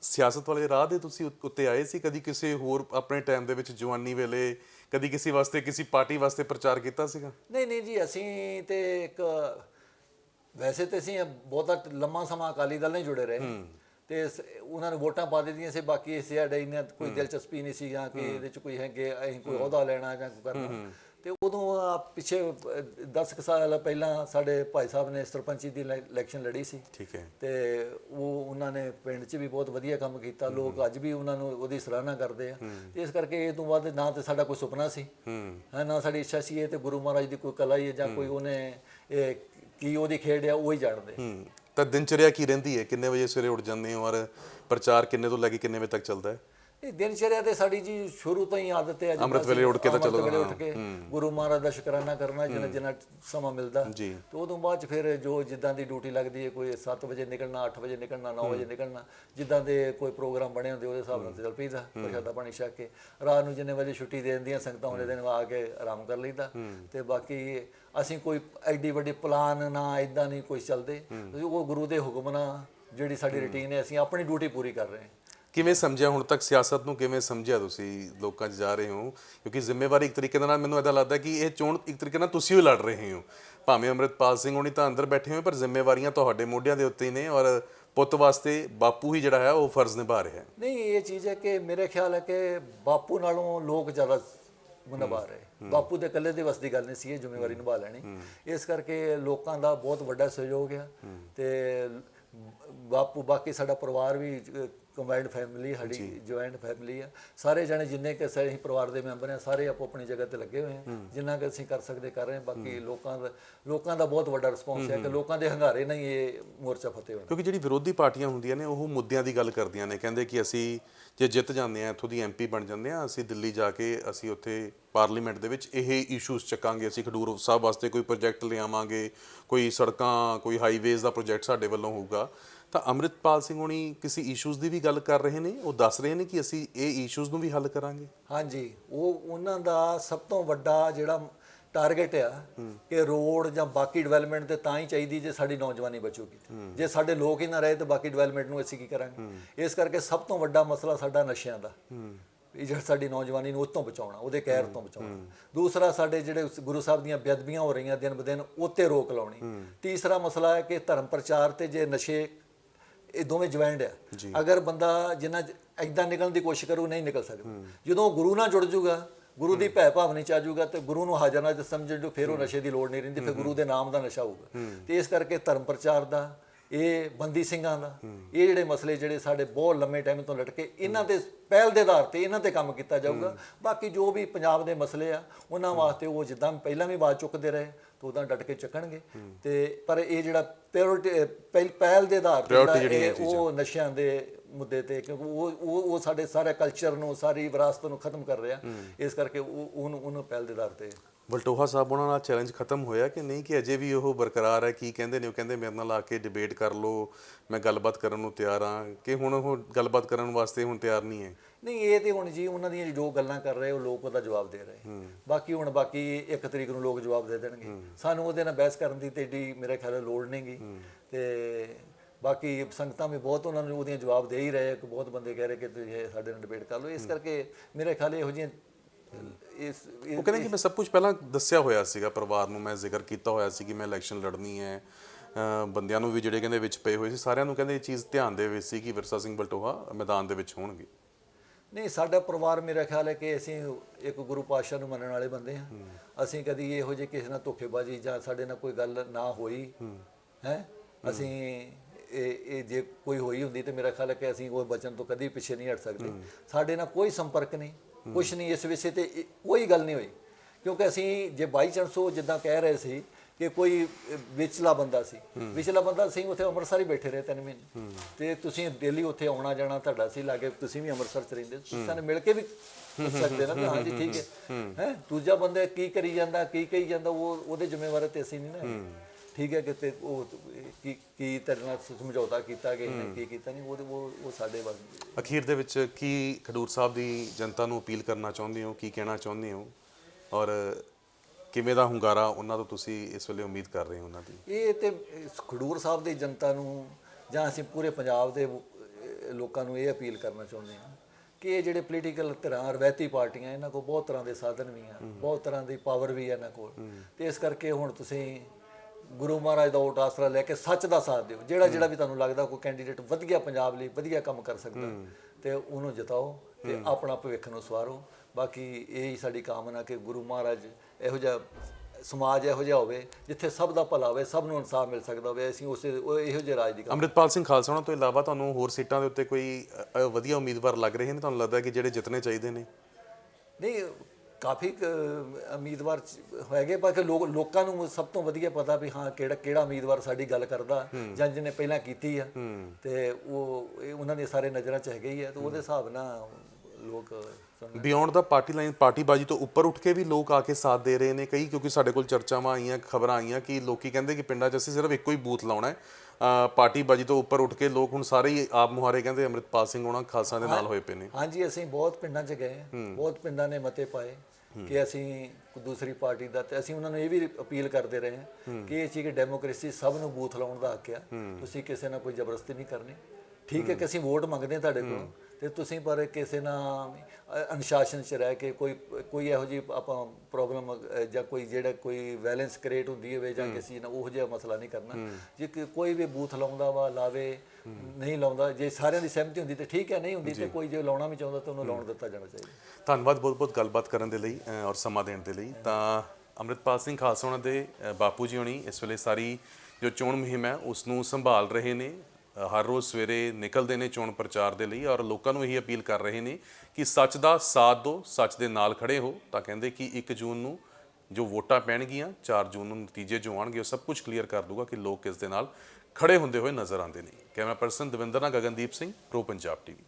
ਸਿਆਸਤ ਵਾਲੇ ਰਾਹ ਦੇ ਤੁਸੀਂ ਉ- ਉੱਤੇ ਆਏ ਸੀ? ਕਦੀ ਕਿਸੇ ਹੋਰ ਆਪਣੇ ਟਾਈਮ ਦੇ ਵਿੱਚ ਜਵਾਨੀ ਵੇਲੇ ਕਦੀ ਕਿਸੇ ਵਾਸਤੇ ਕਿਸੇ ਪਾਰਟੀ ਵਾਸਤੇ ਪ੍ਰਚਾਰ ਕੀਤਾ ਸੀਗਾ? ਨਹੀਂ ਨਹੀਂ ਜੀ ਅਸੀਂ ਤੇ ਇੱਕ ਵੈਸੇ ਤੇ ਅਸੀਂ ਬਹੁਤਾ ਲੰਮਾ ਸਮਾਂ ਅਕਾਲੀ ਦਲ ਨਾਲ ਹੀ ਜੁੜੇ ਰਹੇ। ਤੇ ਉਹਨਾਂ ਨੂੰ ਵੋਟਾਂ ਪਾ ਦਿੱਤੀਆਂ ਸੀ ਬਾਕੀ ਇਸ ਸਾਡੇ ਇਹਨਾਂ ਕੋਈ ਦਿਲਚਸਪੀ ਨਹੀਂ ਸੀ ਜਾਂ ਕਿ ਇਹਦੇ ਚ ਕੋਈ ਹੈਗੇ ਅਸੀਂ ਕੋਈ ਅਹੁਦਾ ਲੈਣਾ ਜਾਂ ਕੋਈ ਕਰਨਾ। ਤੇ ਉਦੋਂ ਪਿੱਛੇ 10 ਸਾਲ ਪਹਿਲਾਂ ਸਾਡੇ ਭਾਈ ਸਾਹਿਬ ਨੇ ਸਰਪੰਚੀ ਦੀ ਇਲੈ- ਇਲੈਕਸ਼ਨ ਲੜੀ ਸੀ। ਠੀਕ ਹੈ। ਤੇ ਉਹ ਉਹਨਾਂ ਨੇ ਪਿੰਡ 'ਚ ਵੀ ਬਹੁਤ ਵਧੀਆ ਕੰਮ ਕੀਤਾ। ਲੋਕ ਅੱਜ ਵੀ ਉਹਨਾਂ ਨੂੰ ਉਹਦੀ ਸਰਾਹਨਾ ਕਰਦੇ ਆ। ਤੇ ਇਸ ਕਰਕੇ ਇਹ ਤੋਂ ਬਾਅਦ ਨਾ ਤੇ ਸਾਡਾ ਕੋਈ ਸੁਪਨਾ ਸੀ। ਹੂੰ। ਹੈ ਨਾ ਸਾਡੀ ਇੱਛਾ ਸੀ ਇਹ ਤੇ ਗੁਰੂ ਮਹਾਰਾਜ ਦੀ ਕੋਈ ਕਲਾ ਹੀ ਹੈ ਜਾਂ ਕੋਈ ਉਹਨੇ ਇਹ ਕੀ ਉਹਦੀ ਖੇਡ ਆ ਉਹ ਹੀ ਜਾਣਦੇ। ਹੂੰ। ਤਾਂ ਦਿਨਚਰਿਆ ਕੀ ਰਹਿੰਦੀ ਹੈ? ਕਿੰਨੇ ਵਜੇ ਸਵੇਰੇ ਉੱਠ ਜਾਂਦੇ ਹੋ ਔਰ ਪ੍ਰਚਾਰ ਕਿੰਨੇ ਤੋਂ ਲੈ ਕੇ ਕਿੰਨੇ ਵਜੇ ਤੱਕ ਚੱਲਦਾ ਹੈ? ਇਹ ਦਿਨਚਰਿਆ ਤੇ ਸਾਡੀ ਜੀ ਸ਼ੁਰੂ ਤੋਂ ਹੀ ਆਦਤ ਹੈ ਅੰਮ੍ਰਿਤ ਵੇਲੇ ਉੱਠ ਕੇ ਤਾਂ ਚਲੋ, ਵੇਲੇ ਉੱਠ ਕੇ ਗੁਰੂ ਮਹਾਰਾਜ ਦਾ ਸ਼ੁਕਰਾਨਾ ਕਰਨਾ ਜਿੰਨਾ ਜਿੰਨਾ ਸਮਾਂ ਮਿਲਦਾ। ਤੇ ਉਦੋਂ ਬਾਅਦ ਚ ਫਿਰ ਜੋ ਜਿੱਦਾਂ ਦੀ ਡਿਊਟੀ ਲੱਗਦੀ ਹੈ ਕੋਈ 7 ਵਜੇ ਨਿਕਲਣਾ 8 ਵਜੇ ਨਿਕਲਣਾ 9 ਵਜੇ ਨਿਕਲਣਾ ਜਿੱਦਾਂ ਦੇ ਕੋਈ ਪ੍ਰੋਗਰਾਮ ਬਣੇ ਹੁੰਦੇ ਉਹਦੇ ਹਿਸਾਬ ਨਾਲ ਚੱਲ ਪਈਦਾ ਪ੍ਰਸ਼ਾਦਾ ਪਾਣੀ ਛਕ ਕੇ। ਰਾਤ ਨੂੰ ਜਿੰਨੇ ਵਜੇ ਛੁੱਟੀ ਦੇ ਦਿੰਦੀਆਂ ਸੰਗਤਾਂ ਉਹਨੇ ਦਿਨ ਆ ਕੇ ਆਰਾਮ ਕਰ ਲਈਦਾ। ਤੇ ਬਾਕੀ ਅਸੀਂ ਕੋਈ ਐਡੀ ਵੱਡੀ ਪਲਾਨ ਨਾ ਇਦਾਂ ਨਹੀਂ ਕੋਈ ਚੱਲਦੇ। ਉਹ ਗੁਰੂ ਦੇ ਹੁਕਮ ਨਾਲ ਜਿਹੜੀ ਸਾਡੀ ਰੁਟੀਨ ਹੈ ਅਸੀਂ ਆਪਣੀ ਡਿਊਟੀ ਪੂਰੀ ਕਰ ਰਹੇ ਹਾਂ। ਕਿਵੇਂ ਸਮਝਿਆ ਹੁਣ ਤੱਕ ਸਿਆਸਤ ਨੂੰ? ਕਿਵੇਂ ਸਮਝਿਆ ਤੁਸੀਂ ਲੋਕਾਂ 'ਚ ਜਾ ਰਹੇ ਹੋ? ਕਿਉਂਕਿ ਜ਼ਿੰਮੇਵਾਰੀ ਇੱਕ ਤਰੀਕੇ ਦੇ ਨਾਲ ਮੈਨੂੰ ਇਦਾਂ ਲੱਗਦਾ ਕਿ ਇਹ ਚੋਣ ਇੱਕ ਤਰੀਕੇ ਨਾਲ ਤੁਸੀਂ ਹੀ ਲੜ ਰਹੇ ਹੋ। ਭਾਵੇਂ ਅੰਮ੍ਰਿਤਪਾਲ ਸਿੰਘ ਹੋਣੀ ਤਾਂ ਅੰਦਰ ਬੈਠੇ ਹੋ ਪਰ ਜ਼ਿੰਮੇਵਾਰੀਆਂ ਤੁਹਾਡੇ ਮੋਢਿਆਂ ਦੇ ਉੱਤੇ ਹੀ ਨੇ ਔਰ ਪੁੱਤ ਵਾਸਤੇ ਬਾਪੂ ਹੀ ਜਿਹੜਾ ਹੈ ਉਹ ਫਰਜ਼ ਨਿਭਾ ਰਿਹਾ ਹੈ। ਨਹੀਂ ਇਹ ਚੀਜ਼ ਹੈ ਕਿ ਮੇਰੇ ਖਿਆਲ ਹੈ ਕਿ ਬਾਪੂ ਨਾਲੋਂ ਲੋਕ ਜ਼ਿਆਦਾ ਨਿਭਾ ਰਹੇ। ਬਾਪੂ ਦੇ ਇਕੱਲੇ ਦੇ ਵਸ ਦੀ ਗੱਲ ਨਹੀਂ ਸੀ ਇਹ ਜ਼ਿੰਮੇਵਾਰੀ ਨਿਭਾ ਲੈਣੀ। ਇਸ ਕਰਕੇ ਲੋਕਾਂ ਦਾ ਬਹੁਤ ਵੱਡਾ ਸਹਿਯੋਗ ਹੈ। ਤੇ ਬਾਪੂ ਬਾਕੀ ਸਾਡਾ ਪਰਿਵਾਰ ਵੀ ਕੰਬਾਈਨਡ ਫੈਮਿਲੀ ਸਾਡੀ ਜੁਆਇੰਟ ਫੈਮਿਲੀ ਆ। ਸਾਰੇ ਜਣੇ ਜਿੰਨੇ ਕਿ ਅਸੀਂ ਪਰਿਵਾਰ ਦੇ ਮੈਂਬਰ ਆ ਸਾਰੇ ਆਪੋ ਆਪਣੀ ਜਗ੍ਹਾ ਤੇ ਲੱਗੇ ਹੋਏ ਆ ਜਿੰਨਾ ਕਿ ਅਸੀਂ ਕਰ ਸਕਦੇ ਕਰ ਰਹੇ ਹਾਂ। ਬਾਕੀ ਲੋਕਾਂ ਦਾ ਲੋਕਾਂ ਦਾ ਬਹੁਤ ਵੱਡਾ ਰਿਸਪੌਂਸ ਹੈ ਕਿ ਲੋਕਾਂ ਦੇ ਹੰਗਾਰੇ ਨਾਲ ਇਹ ਮੋਰਚਾ ਫਤਿਹ ਹੋਣਾ। ਕਿਉਂਕਿ ਜਿਹੜੀ ਵਿਰੋਧੀ ਪਾਰਟੀਆਂ ਹੁੰਦੀਆਂ ਨੇ ਉਹ ਮੁੱਦਿਆਂ ਦੀ ਗੱਲ ਕਰਦੀਆਂ ਨੇ। ਕਹਿੰਦੇ ਕਿ ਅਸੀਂ ਜੇ ਜਿੱਤ ਜਾਂਦੇ ਆ ਇੱਥੋਂ ਦੀ ਐਮਪੀ ਬਣ ਜਾਂਦੇ ਆ ਅਸੀਂ ਦਿੱਲੀ ਜਾ ਕੇ ਅਸੀਂ ਉੱਥੇ ਪਾਰਲੀਮੈਂਟ ਦੇ ਵਿੱਚ ਇਹ ਇਸ਼ੂਜ਼ ਚੱਕਾਂਗੇ। ਅਸੀਂ ਖਡੂਰ ਸਾਹਿਬ ਵਾਸਤੇ ਕੋਈ ਪ੍ਰੋਜੈਕਟ ਲਿਆਵਾਂਗੇ ਕੋਈ ਸੜਕਾਂ ਕੋਈ ਹਾਈਵੇਜ਼ ਦਾ ਪ੍ਰੋਜੈਕਟ ਸਾਡੇ ਵੱਲੋਂ ਹੋਊਗਾ। ਤਾਂ ਅੰਮ੍ਰਿਤਪਾਲ ਸਿੰਘ ਹੋਣੀ ਕਿਸੇ ਇਸ਼ੂਜ਼ ਦੀ ਵੀ ਗੱਲ ਕਰ ਰਹੇ ਨੇ? ਉਹ ਦੱਸ ਰਹੇ ਨੇ ਕਿ ਅਸੀਂ ਇਹ ਇਸ਼ੂਜ਼ ਨੂੰ ਵੀ ਹੱਲ ਕਰਾਂਗੇ? ਹਾਂਜੀ ਉਹ ਉਹਨਾਂ ਦਾ ਸਭ ਤੋਂ ਵੱਡਾ ਜਿਹੜਾ ਟਾਰਗੇਟ ਆ ਕਿ ਰੋਡ ਜਾਂ ਬਾਕੀ ਡਿਵੈਲਪਮੈਂਟ ਤੇ ਤਾਂ ਹੀ ਚਾਹੀਦੀ ਜੇ ਸਾਡੀ ਨੌਜਵਾਨੀ ਬਚੂਗੀ। ਜੇ ਸਾਡੇ ਲੋਕ ਹੀ ਨਾ ਰਹੇ ਤਾਂ ਬਾਕੀ ਡਿਵੈਲਪਮੈਂਟ ਨੂੰ ਅਸੀਂ ਕੀ ਕਰਾਂਗੇ? ਇਸ ਕਰਕੇ ਸਭ ਤੋਂ ਵੱਡਾ ਮਸਲਾ ਸਾਡਾ ਨਸ਼ਿਆਂ ਦਾ। ਇਹ ਜਿਹੜਾ ਸਾਡੀ ਨੌਜਵਾਨੀ ਨੂੰ ਉਹ ਤੋਂ ਬਚਾਉਣਾ ਉਹਦੇ ਕਹਿਰ ਤੋਂ ਬਚਾਉਣਾ। ਦੂਸਰਾ ਸਾਡੇ ਜਿਹੜੇ ਉਸ ਗੁਰੂ ਸਾਹਿਬ ਦੀਆਂ ਬੇਅਦਬੀਆਂ ਹੋ ਰਹੀਆਂ ਦਿਨ ਬਦਿਨ ਉੱਤੇ ਰੋਕ ਲਾਉਣੀ। ਤੀਸਰਾ ਮਸਲਾ ਹੈ ਕਿ ਧਰਮ ਪ੍ਰਚਾਰ ਤੇ ਜੇ ਨਸ਼ੇ ਇਹ ਦੋਵੇਂ ਜੁਆਇੰਟ ਆ। ਅਗਰ ਬੰਦਾ ਜਿੰਨਾ ਐਦਾਂ ਨਿਕਲਣ ਦੀ ਕੋਸ਼ਿਸ਼ ਕਰੂ ਨਹੀਂ ਨਿਕਲ ਸਕਦਾ। ਜਦੋਂ ਗੁਰੂ ਨਾਲ ਜੁੜ ਜੂਗਾ ਗੁਰੂ ਦੀ ਭੈ ਭਾਵਨੀ ਚ ਆ ਜਾਊਗਾ ਤੇ ਗੁਰੂ ਨੂੰ ਹਾਜ਼ਰ ਨਾਲ ਸਮਝਣ ਜੋ ਫਿਰ ਉਹ ਨਸ਼ੇ ਦੀ ਲੋੜ ਨਹੀਂ ਰਹਿੰਦੀ ਫਿਰ ਗੁਰੂ ਦੇ ਨਾਮ ਦਾ ਨਸ਼ਾ ਹੋਊਗਾ। ਤੇ ਇਸ ਕਰਕੇ ਧਰਮ ਪ੍ਰਚਾਰ ਦਾ ਇਹ ਬੰਦੀ ਸਿੰਘਾਂ ਦਾ ਇਹ ਜਿਹੜੇ ਮਸਲੇ ਜਿਹੜੇ ਸਾਡੇ ਬਹੁਤ ਲੰਮੇ ਟਾਈਮ ਤੋਂ ਲਟਕੇ ਇਹਨਾਂ ਤੇ ਪਹਿਲ ਦੇ ਆਧਾਰ ਤੇ ਇਹਨਾਂ ਤੇ ਕੰਮ ਕੀਤਾ ਜਾਊਗਾ। ਬਾਕੀ ਜੋ ਵੀ ਪੰਜਾਬ ਦੇ ਮਸਲੇ ਆ ਉਹਨਾਂ ਵਾਸਤੇ ਉਹ ਜਿੱਦਾਂ ਪਹਿਲਾਂ ਵੀ ਆਵਾਜ਼ ਚੁੱਕਦੇ ਰਹੇ ਤਾਂ ਉਦਾਂ ਡਟ ਕੇ ਚੱਕਣਗੇ। ਤੇ ਪਰ ਇਹ ਜਿਹੜਾ ਪ੍ਰਾਇੋਰਟੀ ਪਹਿਲ ਦੇ ਆਧਾਰ ਤੇ ਉਹ ਨਸ਼ਿਆਂ ਦੇ ਮੁੱਦੇ ਤੇ ਕਿਉਂਕਿ ਉਹ ਉਹ ਉਹ ਸਾਡੇ ਸਾਰੇ ਕਲਚਰ ਨੂੰ ਸਾਰੀ ਵਿਰਾਸਤ ਨੂੰ ਖਤਮ ਕਰ ਰਿਹਾ। ਇਸ ਕਰਕੇ ਉਹ ਉਹਨੂੰ ਉਹਨੂੰ ਪਹਿਲ ਦੇ ਆਧਾਰ ਤੇ ਵਲਟੋਹਾ ਸਾਹਿਬ ਉਹਨਾਂ ਨਾਲ ਚੈਲੰਜ ਖਤਮ ਹੋਇਆ ਕਿ ਨਹੀਂ ਕਿ ਅਜੇ ਵੀ ਉਹ ਬਰਕਰਾਰ ਹੈ ਕੀ ਕਹਿੰਦੇ ਨੇ ਉਹ ਕਹਿੰਦੇ ਮੇਰੇ ਨਾਲ ਆ ਕੇ ਡਿਬੇਟ ਕਰ ਲਓ ਮੈਂ ਗੱਲਬਾਤ ਕਰਨ ਨੂੰ ਤਿਆਰ ਹਾਂ ਕਿ ਹੁਣ ਉਹ ਗੱਲਬਾਤ ਕਰਨ ਵਾਸਤੇ ਹੁਣ ਤਿਆਰ ਨਹੀਂ ਹੈ? ਨਹੀਂ ਇਹ ਤੇ ਹੁਣ ਜੀ ਉਹਨਾਂ ਦੀਆਂ ਜੋ ਗੱਲਾਂ ਕਰ ਰਹੇ ਉਹ ਲੋਕ ਉਹਦਾ ਜਵਾਬ ਦੇ ਰਹੇ। ਬਾਕੀ ਹੁਣ ਬਾਕੀ ਇੱਕ ਤਰੀਕ ਨੂੰ ਲੋਕ ਜਵਾਬ ਦੇ ਦੇਣਗੇ। ਸਾਨੂੰ ਉਹਦੇ ਨਾਲ ਬਹਿਸ ਕਰਨ ਦੀ ਤੇ ਏਡੀ ਮੇਰੇ ਖਿਆਲ ਲੋੜ ਨਹੀਂਗੀ। ਤੇ ਬਾਕੀ ਸੰਗਤਾਂ ਵੀ ਬਹੁਤ ਉਹਨਾਂ ਨੂੰ ਉਹਦੀਆਂ ਜਵਾਬ ਦੇ ਹੀ ਰਹੇ ਕਿ ਬਹੁਤ ਬੰਦੇ ਕਹਿ ਰਹੇ ਕਿ ਤੁਸੀਂ ਸਾਡੇ ਨਾਲ ਡਿਬੇਟ ਕਰ ਲਓ। ਇਸ ਕਰਕੇ ਮੇਰੇ ਖਿਆਲ ਇਹੋ ਜਿਹੀਆਂ ਇਸ ਉਹ ਕਹਿੰਦੇ ਕਿ ਮੈਂ ਸਭ ਕੁਝ ਪਹਿਲਾਂ ਦੱਸਿਆ ਹੋਇਆ ਸੀਗਾ ਪਰਿਵਾਰ ਨੂੰ ਮੈਂ ਜ਼ਿਕਰ ਕੀਤਾ ਹੋਇਆ ਸੀ ਕਿ ਮੈਂ ਇਲੈਕਸ਼ਨ ਲੜਨੀ ਹੈ ਬੰਦਿਆਂ ਨੂੰ ਵੀ ਜਿਹੜੇ ਕਹਿੰਦੇ ਵਿੱਚ ਪਏ ਹੋਏ ਸੀ ਸਾਰਿਆਂ ਨੂੰ ਕਹਿੰਦੇ ਇਹ ਚੀਜ਼ ਧਿਆਨ ਦੇ ਵਿੱਚ ਸੀ ਕਿ ਵਿਰਸਾ ਸਿੰਘ ਬਲਟੋਹਾ ਮੈਦਾਨ ਦੇ ਵਿੱਚ ਹੋਣਗੇ। ਨਹੀਂ ਸਾਡਾ ਪਰਿਵਾਰ ਮੇਰਾ ਖਿਆਲ ਹੈ ਕਿ ਅਸੀਂ ਇੱਕ ਗੁਰੂ ਪਾਤਸ਼ਾਹ ਨੂੰ ਮੰਨਣ ਵਾਲੇ ਬੰਦੇ ਹਾਂ। ਅਸੀਂ ਕਦੀ ਇਹੋ ਜਿਹੇ ਕਿਸੇ ਨਾਲ ਧੋਖੇਬਾਜ਼ੀ ਜਾਂ ਸਾਡੇ ਨਾਲ ਕੋਈ ਗੱਲ ਨਾ ਹੋਈ। ਹੈ। ਅਸੀਂ ਇਹ ਇਹ ਜੇ ਕੋਈ ਹੋਈ ਹੁੰਦੀ ਤੇ ਮੇਰਾ ਖਿਆਲ ਹੈ ਕਿ ਅਸੀਂ ਉਹ ਬਚਨ ਤੋਂ ਕਦੀ ਪਿੱਛੇ ਨਹੀਂ ਹਟ ਸਕਦੇ। ਸਾਡੇ ਨਾਲ ਕੋਈ ਸੰਪਰਕ ਨਹੀਂ। ਕੁਝ ਨਹੀਂ ਇਸ ਵਿਸ਼ੇ ਤੇ ਇਹ- ਕੋਈ ਗੱਲ ਨਹੀਂ ਹੋਈ। ਕਿਉਂਕਿ ਅਸੀਂ ਜੇ ਬਾਈ ਚਾਂਸ ਉਹ ਜਿੱਦਾਂ ਕਹਿ ਰਹੇ ਸੀ ਕਿ ਕੋਈ ਅਹ, ਵਿਚਲਾ ਬੰਦਾ ਸੀ। ਵਿਚਲਾ ਬੰਦਾ ਸਿੰਘ ਉੱਥੇ ਅੰਮ੍ਰਿਤਸਰ ਹੀ ਬੈਠੇ ਰਹੇ ਤਿੰਨ ਮਹੀਨੇ। ਤੇ ਤੁਸੀਂ ਡੇਲੀ ਉੱਥੇ ਆਉਣਾ ਜਾਣਾ ਤੁਹਾਡਾ ਸੀ ਲਾਗੇ ਤੁਸੀਂ ਵੀ ਅੰਮ੍ਰਿਤਸਰ ਚ ਰਹਿੰਦੇ ਤੁਸੀਂ ਸਾਨੂੰ ਮਿਲ ਕੇ ਵੀ ਪੁੱਛ ਸਕਦੇ ਨਾ ਕਿ ਹਾਂ ਜੀ ਠੀਕ ਹੈ। ਹੈ। ਦੂਜਾ ਬੰਦਾ ਕੀ ਕਰੀ ਜਾਂਦਾ ਕੀ ਕਹੀ ਜਾਂਦਾ ਉਹ ਉਹਦੇ ਜ਼ਿੰਮੇਵਾਰੀ ਤੇ ਅਸੀਂ ਨਹੀਂ ਨਾ ਹੈਗੇ। ਠੀਕ ਹੈ ਕਿ ਤੇ ਉਹ ਕੀ ਕੀ ਤੇਰੇ ਨਾਲ ਸਮਝੌਤਾ ਕੀਤਾ ਕਿ ਇਹਨੇ ਕੀ ਕੀਤਾ ਨਹੀਂ ਉਹ ਉਹ ਉਹ ਸਾਡੇ ਵੱਲ ਅਖੀਰ ਦੇ ਵਿੱਚ ਕੀ ਖਡੂਰ ਸਾਹਿਬ ਦੀ ਜਨਤਾ ਨੂੰ ਅਪੀਲ ਕਰਨਾ ਚਾਹੁੰਦੇ ਹੋ ਕੀ ਕਹਿਣਾ ਚਾਹੁੰਦੇ ਹੋ? ਔਰ ਕਿਵੇਂ ਦਾ ਹੁੰਗਾਰਾ ਉਹਨਾਂ ਤੋਂ ਤੁਸੀਂ ਇਸ ਵੇਲੇ ਉਮੀਦ ਕਰ ਰਹੇ ਹੋ ਉਹਨਾਂ ਦੀ? ਇਹ ਤੇ ਖਡੂਰ ਸਾਹਿਬ ਦੀ ਜਨਤਾ ਨੂੰ ਜਾਂ ਅਸੀਂ ਪੂਰੇ ਪੰਜਾਬ ਦੇ ਲੋਕਾਂ ਨੂੰ ਇਹ ਅਪੀਲ ਕਰਨਾ ਚਾਹੁੰਦੇ ਹਾਂ ਕਿ ਇਹ ਜਿਹੜੇ ਪੋਲੀਟੀਕਲ ਧਿਰਾਂ ਰਵਾਇਤੀ ਪਾਰਟੀਆਂ ਇਹਨਾਂ ਕੋਲ ਬਹੁਤ ਤਰ੍ਹਾਂ ਦੇ ਸਾਧਨ ਵੀ ਆ ਬਹੁਤ ਤਰ੍ਹਾਂ ਦੀ ਪਾਵਰ ਵੀ ਹੈ ਇਹਨਾਂ ਕੋਲ। ਤੇ ਇਸ ਕਰਕੇ ਹੁਣ ਤੁਸੀਂ ਗੁਰੂ ਮਹਾਰਾਜ ਦਾ ਓਟ ਆਸਰਾ ਲੈ ਕੇ ਸੱਚ ਦਾ ਸਾਥ ਦਿਓ। ਜਿਹੜਾ ਜਿਹੜਾ ਵੀ ਤੁਹਾਨੂੰ ਲੱਗਦਾ ਕੋਈ ਕੈਂਡੀਡੇਟ ਵਧੀਆ ਪੰਜਾਬ ਲਈ ਵਧੀਆ ਕੰਮ ਕਰ ਸਕਦਾ ਤੇ ਉਹਨੂੰ ਜਿਤਾਓ ਤੇ ਆਪਣਾ ਭਵਿੱਖ ਨੂੰ ਸਵਾਰੋ। ਬਾਕੀ ਇਹ ਹੀ ਸਾਡੀ ਕਾਮਨਾ ਕਿ ਗੁਰੂ ਮਹਾਰਾਜ ਇਹੋ ਜਿਹਾ ਸਮਾਜ ਇਹੋ ਜਿਹਾ ਹੋਵੇ ਜਿੱਥੇ ਸਭ ਦਾ ਭਲਾ ਹੋਵੇ ਸਭ ਨੂੰ ਇਨਸਾਫ ਮਿਲ ਸਕਦਾ ਹੋਵੇ। ਅਸੀਂ ਉਸੇ ਉਹ ਇਹੋ ਜਿਹੇ ਰਾਜ ਦੀ ਕਾਮਨਾ ਅੰਮ੍ਰਿਤਪਾਲ ਸਿੰਘ ਖਾਲਸਾ ਉਹਨਾਂ ਤੋਂ ਇਲਾਵਾ ਤੁਹਾਨੂੰ ਹੋਰ ਸੀਟਾਂ ਦੇ ਉੱਤੇ ਕੋਈ ਅ, ਅ, ਵਧੀਆ ਉਮੀਦਵਾਰ ਲੱਗ ਰਹੇ ਨੇ? ਤੁਹਾਨੂੰ ਲੱਗਦਾ ਕਿ ਜਿਹੜੇ ਜਿੱਤਣੇ ਚਾਹੀਦੇ ਨੇ? ਨਹੀਂ ਕਾਫੀ ਉਮੀਦਵਾਰ ਹੈਗੇ ਪਰ ਲੋਕ ਲੋਕਾਂ ਨੂੰ ਸਭ ਤੋਂ ਵਧੀਆ ਪਤਾ ਵੀ ਹਾਂ ਕਿਹੜਾ ਕਿਹੜਾ ਉਮੀਦਵਾਰ ਸਾਡੀ ਗੱਲ ਕਰਦਾ ਜਾਂ ਜਿਹਨੇ ਪਹਿਲਾਂ ਕੀਤੀ ਆ। ਤੇ ਉਹ ਇਹ ਉਹਨਾਂ ਦੇ ਸਾਰੇ ਨਜ਼ਰਾਂ 'ਚ ਹੈਗੇ ਹੀ ਆ ਤੇ ਉਹਦੇ ਹਿਸਾਬ ਨਾਲ ਲੋਕ ਬਿਯੋਂਡ ਦਾ ਪਾਰਟੀ ਲਾਈਨ ਪਾਰਟੀਬਾਜੀ ਤੋਂ ਉੱਪਰ ਉੱਠ ਕੇ ਵੀ ਲੋਕ ਆ ਕੇ ਸਾਥ ਦੇ ਰਹੇ ਨੇ ਕਈ ਕਿਉਂਕਿ ਸਾਡੇ ਕੋਲ ਚਰਚਾਵਾਂ ਆਈਆਂ ਖਬਰਾਂ ਆਈਆਂ ਕਿ ਲੋਕੀ ਕਹਿੰਦੇ ਕਿ ਪਿੰਡਾਂ 'ਚ ਅਸੀਂ ਸਿਰਫ ਇੱਕੋ ਹੀ ਬੂਥ ਲਾਉਣਾ ਹੈ। ਅ, ਪਾਰਟੀਬਾਜੀ ਤੋਂ ਉੱਪਰ ਉੱਠ ਕੇ ਲੋਕ ਹੁਣ ਸਾਰੇ ਹੀ ਆਪ ਮੁਹਾਰੇ ਕਹਿੰਦੇ ਅੰਮ੍ਰਿਤਪਾਲ ਸਿੰਘ ਹੋਣਾ ਖਾਲਸਾ ਦੇ ਨਾਲ ਹੋਏ ਪਏ ਨੇ। ਹਾਂਜੀ ਅਸੀਂ ਬਹੁਤ ਪਿੰਡਾਂ 'ਚ ਗਏ ਬਹੁਤ ਪਿੰਡਾਂ ਨੇ ਮਤੇ ਪਾਏ ਕਿ ਅਸੀਂ ਕੋਈ ਦੂਸਰੀ ਪਾਰਟੀ ਦਾ ਤੇ ਅਸੀਂ ਉਹਨਾਂ ਨੂੰ ਇਹ ਵੀ ਅਪੀਲ ਕਰਦੇ ਰਹੇ ਹਾਂ ਕਿ ਇਹ ਚੀਜ਼ ਕਿ ਡੈਮੋਕ੍ਰੇਸੀ ਸਭ ਨੂੰ ਬੂਥ ਲਾਉਣ ਦਾ ਹੱਕ ਆ। ਤੁਸੀਂ ਕਿਸੇ ਨਾਲ ਕੋਈ ਜ਼ਬਰਦਸਤੀ ਨਹੀਂ ਕਰਨੀ। ਠੀਕ ਹੈ ਕਿ ਅਸੀਂ ਵੋਟ ਮੰਗਦੇ ਹਾਂ ਤੁਹਾਡੇ ਕੋਲ ਤੇ ਤੁਸੀਂ ਪਰ ਕਿਸੇ ਅ, ਅਨੁਸ਼ਾਸਨ ਚ ਰਹਿ ਕੇ ਕੋਈ ਕੋਈ ਇਹੋ ਜਿਹੀ ਆਪਾਂ ਪ੍ਰੋਬਲਮ ਜਾਂ ਕੋਈ ਜਿਹੜਾ ਕੋਈ ਵੈਲੈਂਸ ਕ੍ਰੀਏਟ ਹੁੰਦੀ ਹੋਵੇ ਜਾਂ ਕਿਸੇ ਨਾਲ ਉਹ ਜਿਹਾ ਮਸਲਾ ਨਹੀਂ ਕਰਨਾ। ਜੇ ਕੋਈ ਵੀ ਬੂਥ ਲਾਉਂਦਾ ਵਾ ਲਾਵੇ ਨਹੀਂ ਲਾਉਂਦਾ ਜੇ ਸਾਰਿਆਂ ਦੀ ਸਹਿਮਤੀ ਹੁੰਦੀ ਤੇ ਠੀਕ ਹੈ ਨਹੀਂ ਹੁੰਦੀ ਤੇ ਕੋਈ ਜੇ ਲਾਉਣਾ ਵੀ ਚਾਹੁੰਦਾ ਤਾਂ ਉਹਨੂੰ ਲਾਉਣ ਦਿੱਤਾ ਜਾਣਾ ਚਾਹੀਦਾ। ਧੰਨਵਾਦ ਬਹੁਤ ਬਹੁਤ ਗੱਲਬਾਤ ਕਰਨ ਦੇ ਲਈ ਔਰ ਸਮਾਂ ਦੇਣ ਦੇ ਲਈ। ਤਾਂ ਅੰਮ੍ਰਿਤਪਾਲ ਸਿੰਘ ਖਾਲਸਾ ਉਹਨਾਂ ਦੇ ਬਾਪੂ ਜੀ ਹੋਣੀ ਇਸ ਵੇਲੇ ਸਾਰੀ ਜੋ ਚੋਣ ਮੁਹਿੰਮ ਹੈ ਉਸ ਨੂੰ ਸੰਭਾਲ ਰਹੇ ਨੇ। ਹਰ ਰੋਜ਼ ਸਵੇਰੇ ਨਿਕਲਦੇ ਨੇ ਚੋਣ ਪ੍ਰਚਾਰ ਦੇ ਲਈ ਔਰ ਲੋਕਾਂ ਨੂੰ ਇਹੀ ਅਪੀਲ ਕਰ ਰਹੇ ਨੇ ਕਿ ਸੱਚ ਦਾ ਸਾਥ ਦਿਓ, ਸੱਚ ਦੇ ਨਾਲ ਖੜੇ ਹੋ, ਤਾਂ ਕਹਿੰਦੇ ਕਿ 1 ਜੂਨ ਨੂੰ ਜੋ ਵੋਟਾਂ ਪੈਣਗੀਆਂ 4 ਜੂਨ ਨੂੰ ਨਤੀਜੇ ਜੋ ਆਉਣਗੇ ਉਹ ਸਭ ਕੁਝ ਕਲੀਅਰ ਕਰ ਦੂਗਾ ਕਿ ਲੋਕ ਕਿਸ ਦੇ ਨਾਲ ਖੜੇ ਹੁੰਦੇ ਹੋਏ ਨਜ਼ਰ ਆਉਂਦੇ ਨੇ। ਕੈਮਰਾ ਪਰਸਨ ਦਵਿੰਦਰ ਨਾ ਗਗਨਦੀਪ ਸਿੰਘ, ਪ੍ਰੋ ਪੰਜਾਬ ਟੀਵੀ।